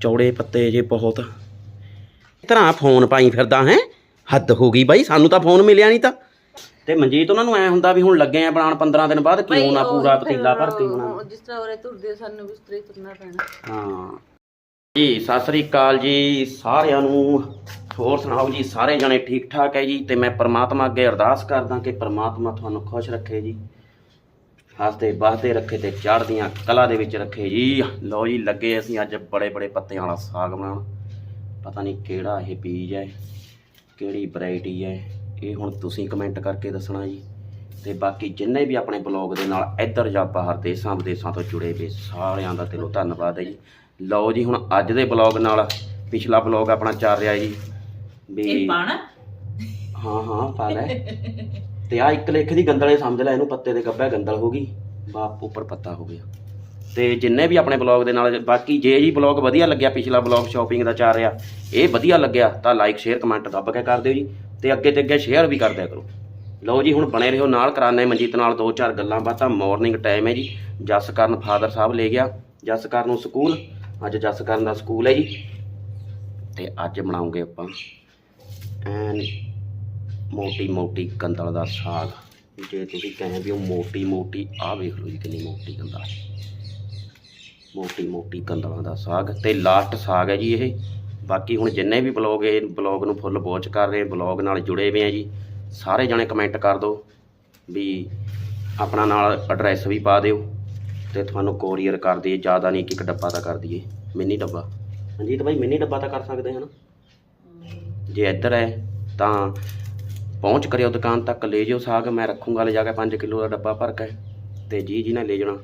ਚੌੜੇ ਪੱਤੇ ਜੇ ਬਹੁਤ। ਤਰ੍ਹਾਂ ਫੋਨ ਪਾਈ ਫਿਰਦਾ ਹੈ। ਹੱਦ ਹੋ ਗਈ ਬਾਈ ਸਾਨੂੰ ਤਾਂ ਫੋਨ ਮਿਲਿਆ ਨਹੀਂ ਤਾਂ। ਤੇ ਮਨਜੀਤ ਉਹਨਾਂ ਨੂੰ ਐ ਹੁੰਦਾ ਵੀ ਹੁਣ ਲੱਗੇ ਆ ਬਣਾਉਣ 15 ਦਿਨ ਬਾਅਦ ਕਿਉਂ ਨਾ ਪੂਰਾ ਪਤੀਲਾ ਭਰ ਕੇ ਬਣਾ ਜਿਸ ਤਰ੍ਹਾਂ ਉਰੇ ਤੁਰਦੇ ਸਾਨੂੰ ਹੀ ਤੁਰਨਾ ਪੈਣਾ। ਹਾਂ। ਜੀ ਸਤਿ ਸ੍ਰੀ ਅਕਾਲ ਜੀ ਸਾਰਿਆਂ ਨੂੰ। ਹੋਰ ਸੁਣਾਓ ਜੀ ਸਾਰੇ ਜਣੇ ਠੀਕ ਠਾਕ ਹੈ ਜੀ? ਤੇ ਮੈਂ ਪ੍ਰਮਾਤਮਾ ਅੱਗੇ ਅਰਦਾਸ ਕਰਦਾ ਕਿ ਪ੍ਰਮਾਤਮਾ ਤੁਹਾਨੂੰ ਖੁਸ਼ ਰੱਖੇ ਜੀ। ਹੱਸਦੇ ਵਸਦੇ ਰੱਖੇ ਤੇ ਚੜ੍ਹਦੀਆਂ ਕਲਾ ਦੇ ਵਿੱਚ ਰੱਖੇ ਜੀ। ਲਓ ਜੀ ਲੱਗੇ ਅਸੀਂ ਅੱਜ ਬੜੇ ਬੜੇ ਪੱਤਿਆਂ ਵਾਲਾ ਸਾਗ ਬਣਾਉਣ। ਪਤਾ ਨਹੀਂ ਕਿਹੜਾ ਇਹ ਬੀਜ ਹੈ ਕਿਹੜੀ ਵੈਰਾਈਟੀ ਹੈ ਇਹ ਹੁਣ ਤੁਸੀਂ ਕਮੈਂਟ ਕਰਕੇ ਦੱਸਣਾ ਜੀ। ਤੇ ਬਾਕੀ ਜਿੰਨੇ ਵੀ ਆਪਣੇ ਬਲੌਗ ਦੇ ਨਾਲ ਇੱਧਰ ਜਾਂ ਬਾਹਰ ਦੇਸਾਂ ਵਿਦੇਸਾਂ ਤੋਂ ਜੁੜੇ ਵੇ ਸਾਰਿਆਂ ਦਾ ਦਿਲੋਂ ਧੰਨਵਾਦ ਹੈ ਜੀ। ਲਓ ਜੀ ਹੁਣ ਅੱਜ ਦੇ ਬਲੌਗ ਨਾਲ ਪਿਛਲਾ ਬਲੌਗ ਆਪਣਾ ਚੱਲ ਰਿਹਾ ਜੀ। ਵੀ ਪਾਣਾ? ਹਾਂ ਹਾਂ ਪਾ ਲੈ। ਤੇ ਆ ਇੱਕ ਲੇਖ ਦੀ ਗੰਦਲੇ ਸਮਝ ਲੈ, ਇਹਨੂੰ ਪੱਤੇ ਦੇ ਗੱਬੇ ਗੰਦਲ ਹੋ ਗਈ। ਬਾਪ ਉੱਪਰ ਪੱਤਾ ਹੋ ਗਿਆ। ਤੇ ਜਿੰਨੇ ਵੀ ਆਪਣੇ ਬਲੌਗ ਦੇ ਨਾਲ, ਬਾਕੀ ਜੇ ਜੀ ਬਲੌਗ ਵਧੀਆ ਲੱਗਿਆ, ਪਿਛਲਾ ਬਲੌਗ ਸ਼ਾਪਿੰਗ ਦਾ ਚੱਲ ਰਿਹਾ, ਇਹ ਵਧੀਆ ਲੱਗਿਆ, ਤਾਂ ਲਾਈਕ ਸ਼ੇਅਰ ਕਮੈਂਟ ਦੱਬ ਕੇ ਕਰ ਦਿਓ ਜੀ। ਤੇ ਅੱਗੇ ਤੇ ਅੱਗੇ ਸ਼ੇਅਰ ਵੀ ਕਰ ਦਿਆ ਕਰੋ। ਲਓ ਜੀ, ਹੁਣ ਬਣੇ ਰਹੋ ਨਾਲ, ਕਰਾਨੇ ਮਨਜੀਤ ਨਾਲ ਦੋ ਚਾਰ ਗੱਲਾਂ ਬਾਤਾਂ। ਮਾਰਨਿੰਗ ਟਾਈਮ ਹੈ ਜੀ। ਜਸ ਕਰਨ ਫਾਦਰ ਸਾਹਿਬ ਲੈ ਗਿਆ। ਜਸ ਕਰਨ ਨੂੰ ਸਕੂਲ। ਅੱਜ ਜਸ ਕਰਨ ਦਾ ਸਕੂਲ ਹੈ ਜੀ। ਤੇ ਅੱਜ ਬਣਾਉਂਗੇ ਆਪਾਂ ਐਨ ਮੋਟੀ ਮੋਟੀ ਕੰਦਲ ਦਾ ਸਾਗ। ਜੇ ਤੁਸੀਂ ਕਹੇ ਵੀ ਉਹ ਮੋਟੀ ਮੋਟੀ ਆਹ ਵੇਖ ਲਓ ਜੀ ਕਿੰਨੀ ਮੋਟੀ ਕੰਦਲ ਮੋਟੀ ਮੋਟੀ ਕੰਦਲਾਂ ਦਾ ਸਾਗ ਤੇ ਲਾਸਟ ਸਾਗ ਹੈ ਜੀ ਇਹ। ਬਾਕੀ ਹੁਣ ਜਿੰਨੇ ਵੀ ਬਲੌਗ ਇਹ ਬਲੌਗ ਨੂੰ ਫੁੱਲ ਵਾਚ ਕਰ ਰਹੇ ਬਲੌਗ ਨਾਲ ਜੁੜੇ ਹੋਏ ਆ ਜੀ ਸਾਰੇ ਜਣੇ ਕਮੈਂਟ ਕਰ ਦਿਓ ਵੀ ਆਪਣਾ ਨਾਲ ਐਡਰੈਸ ਵੀ ਪਾ ਦਿਓ ਤੇ ਤੁਹਾਨੂੰ ਕੋਰੀਅਰ ਕਰ ਦਈਏ ਜ਼ਿਆਦਾ ਨਹੀਂ ਕਿ ਇੱਕ ਡੱਬਾ ਤਾਂ ਕਰ ਦਈਏ ਮਿੰਨੀ ਡੱਬਾ। ਹਾਂਜੀ ਤਾਂ ਭਾਈ ਮਿੰਨੀ ਡੱਬਾ ਤਾਂ ਕਰ ਸਕਦੇ ਹਾਂ ਨਾ? ਜੇ ਇੱਧਰ ਹੈ ਤਾਂ ਪਹੁੰਚ ਕਰਿਓ ਦੁਕਾਨ ਤੱਕ ਲੈ ਜਿਓ ਸਾਗ ਮੈਂ ਰੱਖੂੰਗਾ ਲੈ ਜਾ ਕੇ 5 ਕਿਲੋ ਦਾ ਡੱਬਾ ਭਰ ਕੇ ਤੇ ਜੀ ਜੀ ਨੇ ਲੈ ਜਾਣਾ।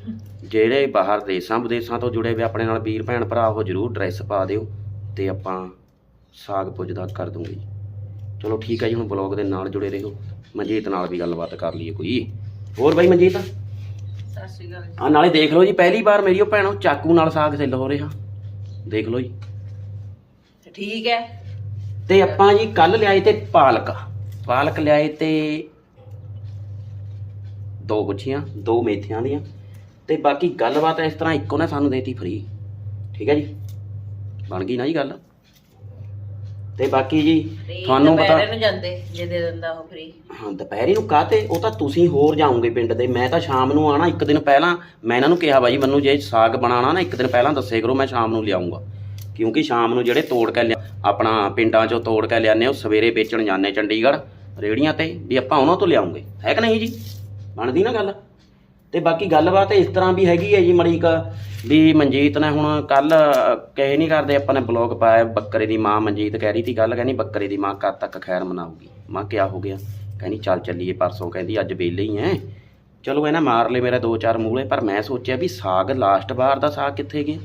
ਜਿਹੜੇ ਬਾਹਰ ਦੇਸਾਂ ਵਿਦੇਸਾਂ ਤੋਂ ਜੁੜੇ ਹੋਏ ਆਪਣੇ ਨਾਲ ਵੀਰ ਭੈਣ ਭਰਾ ਉਹ ਜਰੂਰ ਡਰੈਸ ਪਾ ਦਿਓ ਤੇ ਆਪਾਂ ਸਾਗ ਪੁੱਜਦਾ ਕਰ ਦੂੰਗੇ ਜੀ। ਚਲੋ ਠੀਕ ਹੈ ਜੀ ਹੁਣ ਬਲੌਗ ਦੇ ਨਾਲ ਜੁੜੇ ਰਹੋ। ਮਨਜੀਤ ਨਾਲ ਵੀ ਗੱਲਬਾਤ ਕਰ ਲਈਏ ਕੋਈ। ਹੋਰ ਬਾਈ ਮਨਜੀਤ? ਸਤਿ ਸ਼੍ਰੀ ਅਕਾਲ ਆ ਨਾਲੇ ਦੇਖ ਲਓ ਜੀ ਪਹਿਲੀ ਵਾਰ ਮੇਰੀ ਉਹ ਭੈਣੋ ਚਾਕੂ ਨਾਲ ਸਾਗ ਸਿੱਲ ਹੋ ਰਿਹਾ। ਦੇਖ ਲਓ ਜੀ। ਜੀ ਠੀਕ ਹੈ। ਤੇ ਆਪਾਂ ਜੀ ਕੱਲ ਲਿਆਏ ਤੇ ਪਾਲਕ। ਪਾਲਕ ਲਿਆਏ ਤੇ ਦੋ ਗੁੱਛੀਆਂ ਦੋ ਮੇਥੀਆਂ ਦੀਆਂ। ਤੇ ਬਾਕੀ ਗੱਲਬਾਤ ਇਸ ਤਰ੍ਹਾਂ ਇੱਕੋ ਨੇ ਸਾਨੂੰ ਦੇਤੀ ਫਰੀ ਠੀਕ ਹੈ ਜੀ? ਬਣ ਗਈ ਨਾ ਜੀ ਗੱਲ? ਤੇ ਬਾਕੀ ਜੀ ਤੁਹਾਨੂੰ ਪਤਾ ਨੂੰ ਜਾਂਦੇ ਜੇ ਦੇ ਦਿੰਦਾ ਉਹ ਫ੍ਰੀ ਹਾਂ ਦੁਪਹਿਰੀ ਨੂੰ ਕਾਹਤੇ? ਉਹ ਤਾਂ ਤੁਸੀਂ ਹੋਰ ਜਾਓਗੇ ਪਿੰਡ ਦੇ। ਮੈਂ ਤਾਂ ਸ਼ਾਮ ਨੂੰ ਆਣਾ ਇੱਕ ਦਿਨ ਪਹਿਲਾਂ ਮੈਂ ਇਹਨਾਂ ਨੂੰ ਕਿਹਾ ਬਾਈ ਮੈਨੂੰ ਜੇ ਸਾਗ ਬਣਾਉਣਾ ਨਾ ਇੱਕ ਦਿਨ ਪਹਿਲਾਂ ਦੱਸੇ ਕਰੋ ਮੈਂ ਸ਼ਾਮ ਨੂੰ ਲਿਆਉਂਗਾ। ਕਿਉਂਕਿ ਸ਼ਾਮ ਨੂੰ ਜਿਹੜੇ ਤੋੜ ਕੇ ਲਿਆ ਆਪਣਾ ਪਿੰਡਾਂ 'ਚੋਂ ਤੋੜ ਕੇ ਲਿਆਨੇ ਉਹ ਸਵੇਰੇ ਵੇਚਣ ਜਾਂਦੇ ਚੰਡੀਗੜ੍ਹ ਰੇੜੀਆਂ ਤੇ, ਵੀ ਆਪਾਂ ਉਹਨਾਂ ਤੋਂ ਲਿਆਉਂਗੇ। ਹੈ ਕਿ ਨਹੀਂ ਜੀ? ਬਣਦੀ ਨਾ ਗੱਲ? ਤੇ ਬਾਕੀ ਗੱਲਬਾਤ ਇਸ ਤਰ੍ਹਾਂ ਵੀ ਹੈਗੀ ਹੈ ਜੀ ਮੜੀਕ, ਵੀ ਮਨਜੀਤ ਨੇ ਹੁਣ ਕੱਲ, ਕਹੇ ਨਹੀਂ ਕਰਦੇ ਆਪਾਂ ਨੇ ਬਲੌਗ ਪਾਇਆ, ਬੱਕਰੇ ਦੀ ਮਾਂ ਮਨਜੀਤ ਕਹਿ ਰਹੀ ਸੀ ਕੱਲ ਕਹਿੰਦੀ ਬੱਕਰੇ ਦੀ ਮਾਂ ਕਦ ਤੱਕ ਖੈਰ ਮਨਾਊਗੀ। ਮਾਂ ਕਿਆ ਹੋ ਗਿਆ? ਕਹਿੰਦੀ ਚੱਲ ਚੱਲੀਏ ਪਰਸੋਂ, ਕਹਿੰਦੀ ਅੱਜ ਵਿਹਲੇ ਹੀ ਐ। ਚਲੋ ਇਹਨਾਂ ਮਾਰ ਲਏ ਮੇਰਾ ਦੋ ਚਾਰ ਮੂਲੇ, ਪਰ ਮੈਂ ਸੋਚਿਆ ਵੀ ਸਾਗ ਲਾਸਟ ਵਾਰ ਦਾ ਸਾਗ ਕਿੱਥੇ ਗਿਆ?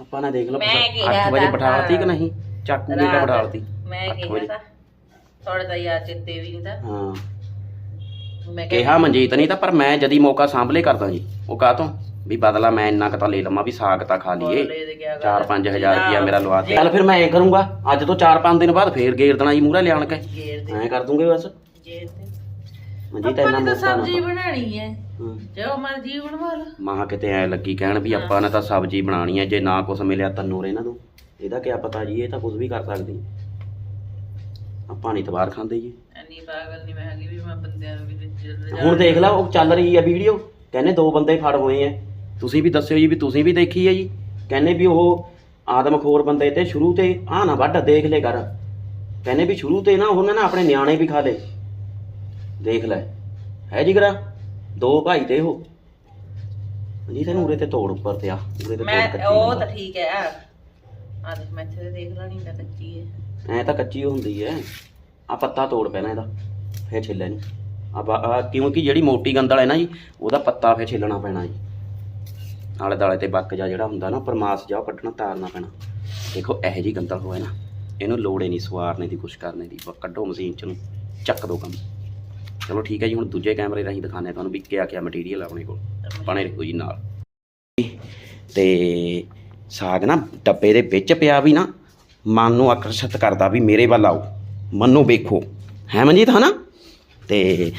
ਆਪਾਂ ਨੇ ਦੇਖ ਲਓ ਮੈਂ ਕਿਹਾ 8 ਵਜੇ ਤਾਂ ਬਿਠਾਲਤੀ ਕਿ ਨਹੀਂ? ਚਾਕੂ ਦੇ ਕੇ ਰਾਤ। ਬਿਠਾਲਤੀ ਮੈਂ ਅੱਠ ਕਿਹਾ ਵਜੇ। ਤਾਂ ਥੋੜਾ ਤਾਂ ਯਾਦ ਚਿੱਤੇ ਵੀ ਨਹੀਂ ਤਾਂ। ਹਾਂ। ਮੈਂ ਕਿਹਾ ਮਨਜੀਤ ਨਹੀਂ ਤਾਂ ਪਰ ਮੈਂ ਜਦੀ ਮੌਕਾ ਸਾਂਭਲੇ ਕਰਦਾ ਜੀ। ਉਹ ਕਾਹ ਤੋਂ? ਵੀ ਬਦਲਾ ਮੈਂ ਇੰਨਾ ਕੁ ਤਾਂ ਲੈ ਲਵਾਂ ਵੀ ਸਾਗ ਤਾਂ ਖਾ ਲਈਏ। ਲੈ ਦੇ ਗਿਆ 4-5000 ਰੁਪਇਆ ਮੇਰਾ ਲਵਾ ਦੇ। ਚੱਲ ਫਿਰ ਮੈਂ ਐ ਕਰੂੰਗਾ। ਅੱਜ ਤੋਂ 4-5 ਦਿਨ ਬਾਅਦ ਫੇਰ ਗੇਰ ਦੇਣਾ ਜੀ ਮੂਹਰੇ ਲਿਆਣ ਕੇ। ਗੇਰ ਦੇ। ਐਂ ਕਰ ਦੂੰਗੇ ਬਸ। ਗੇਰ ਦੇ। ਮਨਜੀਤ ਆਪਾਂ ਇੰਨਾ ਨੇ ਤਾਂ ਮੌਕਾ ਨਾ ਸਬਜ਼ੀ ਬਣਾਣੀ ਹਾਂ। ਜੋ ਮਰਜ਼ੀ ਬਣਵਾ ਲਾ। ਮਾਂ ਕਿਤੇ ਐ ਲੱਗੀ ਕਹਿਣ ਵੀ ਆਪਾਂ ਨੇ ਤਾਂ ਸਬਜ਼ੀ ਬਣਾਣੀ ਹੈ ਜੇ ਨਾ ਕੁਝ ਮਿਲਿਆ ਤੰਨੂਰ ਇਹਨਾਂ ਨੂੰ। ਇਹਦਾ ਕੀ ਪਤਾ ਜੀ ਇਹ ਤਾਂ ਕੁਝ ਵੀ ਕਰ ਸਕਦੀ ਆਪਾਂ ਨਹੀਂ ਤਬਾਰ ਖਾਂਦੇ ਜੀ। ਐਨੀ ਪਾਗਲ ਨਹੀਂ ਮੈਂ ਹੈਗੀ ਵੀ ਮੈਂ ਬੰਦਿਆਂ ਨੂੰ ਵੀ ਵਿੱਚ ਹੁਣ ਦੇਖ ਲਾ ਉਹ ਚੱਲ ਰਹੀ ਹੈ ਵੀਡੀਓ। ਕਹਿੰਦੇ ਦੋ ਬੰਦੇ ਫੜ ਹੋਏ ਐ ਤੁਸੀਂ ਵੀ ਦੱਸਿਓ ਜੀ ਵੀ ਤੁਸੀਂ ਵੀ ਦੇਖੀ ਹੈ ਜੀ। ਕਹਿੰਦੇ ਵੀ ਉਹ ਆਦਮਖੋਰ ਬੰਦੇ ਤੇ ਸ਼ੁਰੂ ਤੇ ਆ ਨਾ ਵੱਢ ਦੇਖ ਲੈ ਕਰ ਕਹਿੰਦੇ ਵੀ ਸ਼ੁਰੂ ਤੇ ਨਾ ਉਹਨਾਂ ਨੇ ਆਪਣੇ ਨਿਆਣੇ ਵੀ ਖਾ ਲਏ। ਦੇਖ ਲੈ। ਹੈ ਜਿਗਰਾ ਦੋ ਭਾਈ ਤੇ ਉਹ। ਜੀ ਤੈਨੂੰ ਉਰੇ ਤੇ ਤੋੜ ਉੱਪਰ ਤੇ ਆ। ਉਰੇ ਤੇ ਤੋੜ ਮੈਂ ਉਹ ਤਾਂ ਠੀਕ ਹੈ। ਆ ਦੇਖ ਮੈਂ ਇੱਥੇ ਦੇਖ ਲੈਣੀ ਤਾਂ ਕੱਚੀ ਹੈ। ਐ ਤਾਂ ਕੱਚੀ ਹੁੰਦੀ ਐ ਆ ਪੱਤਾ ਤੋੜ ਪੈਣਾ ਇਹਦਾ ਫੇਰ ਛਿੱਲੇ ਆ ਕਿਉਂਕਿ ਜਿਹੜੀ ਮੋਟੀ ਗੰਦਲ ਹੈ ਨਾ ਜੀ ਉਹਦਾ ਪੱਤਾ ਫੇਰ ਛਿੱਲਣਾ ਪੈਣਾ ਜੀ। ਆਲੇ ਦਾਲੇ ਤੇ ਬੱਕ ਜਾ ਜਿਹੜਾ ਹੁੰਦਾ ਨਾ ਪਰਮਾਸ ਜਾ ਉਹ ਕੱਢਣਾ ਤਾਰਨਾ ਪੈਣਾ। ਦੇਖੋ ਇਹੋ ਜੀ ਗੰਦਲ ਹੋਏ ਨਾ ਇਹਨੂੰ ਲੋੜੇ ਨਹੀਂ ਸਵਾਰਨੇ ਦੀ ਕੁਛ ਕਰਨੇ ਦੀ। ਕੱਢੋ ਮਸ਼ੀਨ ਚ ਨੂੰ ਚੱਕ ਦੋ ਕੰਮ। ਚਲੋ ਠੀਕ ਹੈ ਜੀ, ਹੁਣ ਦੂਜੇ ਕੈਮਰੇ ਰਾਹੀਂ ਦਿਖਾਉਂਦੇ ਹਾਂ ਤੁਹਾਨੂੰ ਵੀ ਕਿਆ ਕਿਆ ਮਟੀਰੀਅਲ ਆਪਣੇ ਕੋਲ। ਬਣੇ ਰੱਖੋ ਜੀ ਨਾਲ। ਤੇ ਸਾਗ ਨਾ ਡੱਬੇ ਦੇ ਵਿੱਚ ਪਿਆ ਵੀ ਨਾ, ਮਨ ਨੂੰ ਆਕਰਸ਼ਿਤ ਕਰਦਾ ਵੀ ਮੇਰੇ ਵੱਲ ਆਓ, ਮੰਨੋ ਵੇਖੋ। ਹੈ ਮਨਜੀਤ, ਹਨਾ? ਤੇ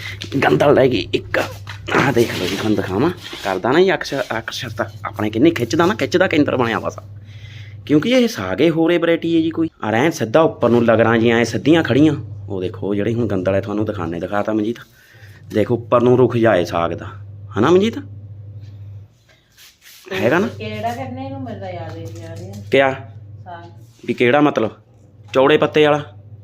ਗੰਦਲ ਲੈ ਗਈ ਇੱਕ। ਆਹ ਦੇਖ ਲਓ ਜੀ, ਤੁਹਾਨੂੰ ਦਿਖਾਵਾਂ। ਕਰਦਾ ਨਾ ਜੀ ਅਕਸ਼ਰ ਆਕਰਸ਼ਿਤ। ਆਪਣੇ ਕਿੰਨੀ ਖਿੱਚਦਾ ਨਾ ਖਿੱਚਦਾ ਕੇਂਦਰ ਬਣਿਆ ਵਾਸਾ ਕਿਉਂਕਿ ਇਹ ਸਾਗੇ ਹੋਰੇ ਵੈਰਾਈਟੀ ਹੈ ਜੀ ਕੋਈ। ਆ ਰਹਿਣ ਸਿੱਧਾ ਉੱਪਰ ਨੂੰ ਲਗਰਾਂ ਜੀ ਐ ਸਿੱਧੀਆਂ ਖੜੀਆਂ ਉਹ ਦੇਖੋ ਜਿਹੜੇ ਹੁਣ ਗੰਦਲ ਹੈ ਤੁਹਾਨੂੰ ਦਿਖਾਣੇ ਦਿਖਾਤਾ ਮਨਜੀਤ? ਦੇਖ ਉੱਪਰ ਨੂੰ ਰੁਖ ਜਾਏ ਸਾਗ ਦਾ। ਹਨਾ ਮਨਜੀਤ? ਹੈਗਾ ਨਾ? ਕਿਹੜਾ ਕਰਨੇ ਨੂੰ ਮੇਰਾ ਯਾਦ ਨਹੀਂ ਆ ਰਿਹਾ। ਕਿਆ? ਸਾਗ। ਵੀ ਕਿਹੜਾ ਮਤਲਬ? ਚੌੜੇ ਪੱਤੇ ਵਾਲਾ?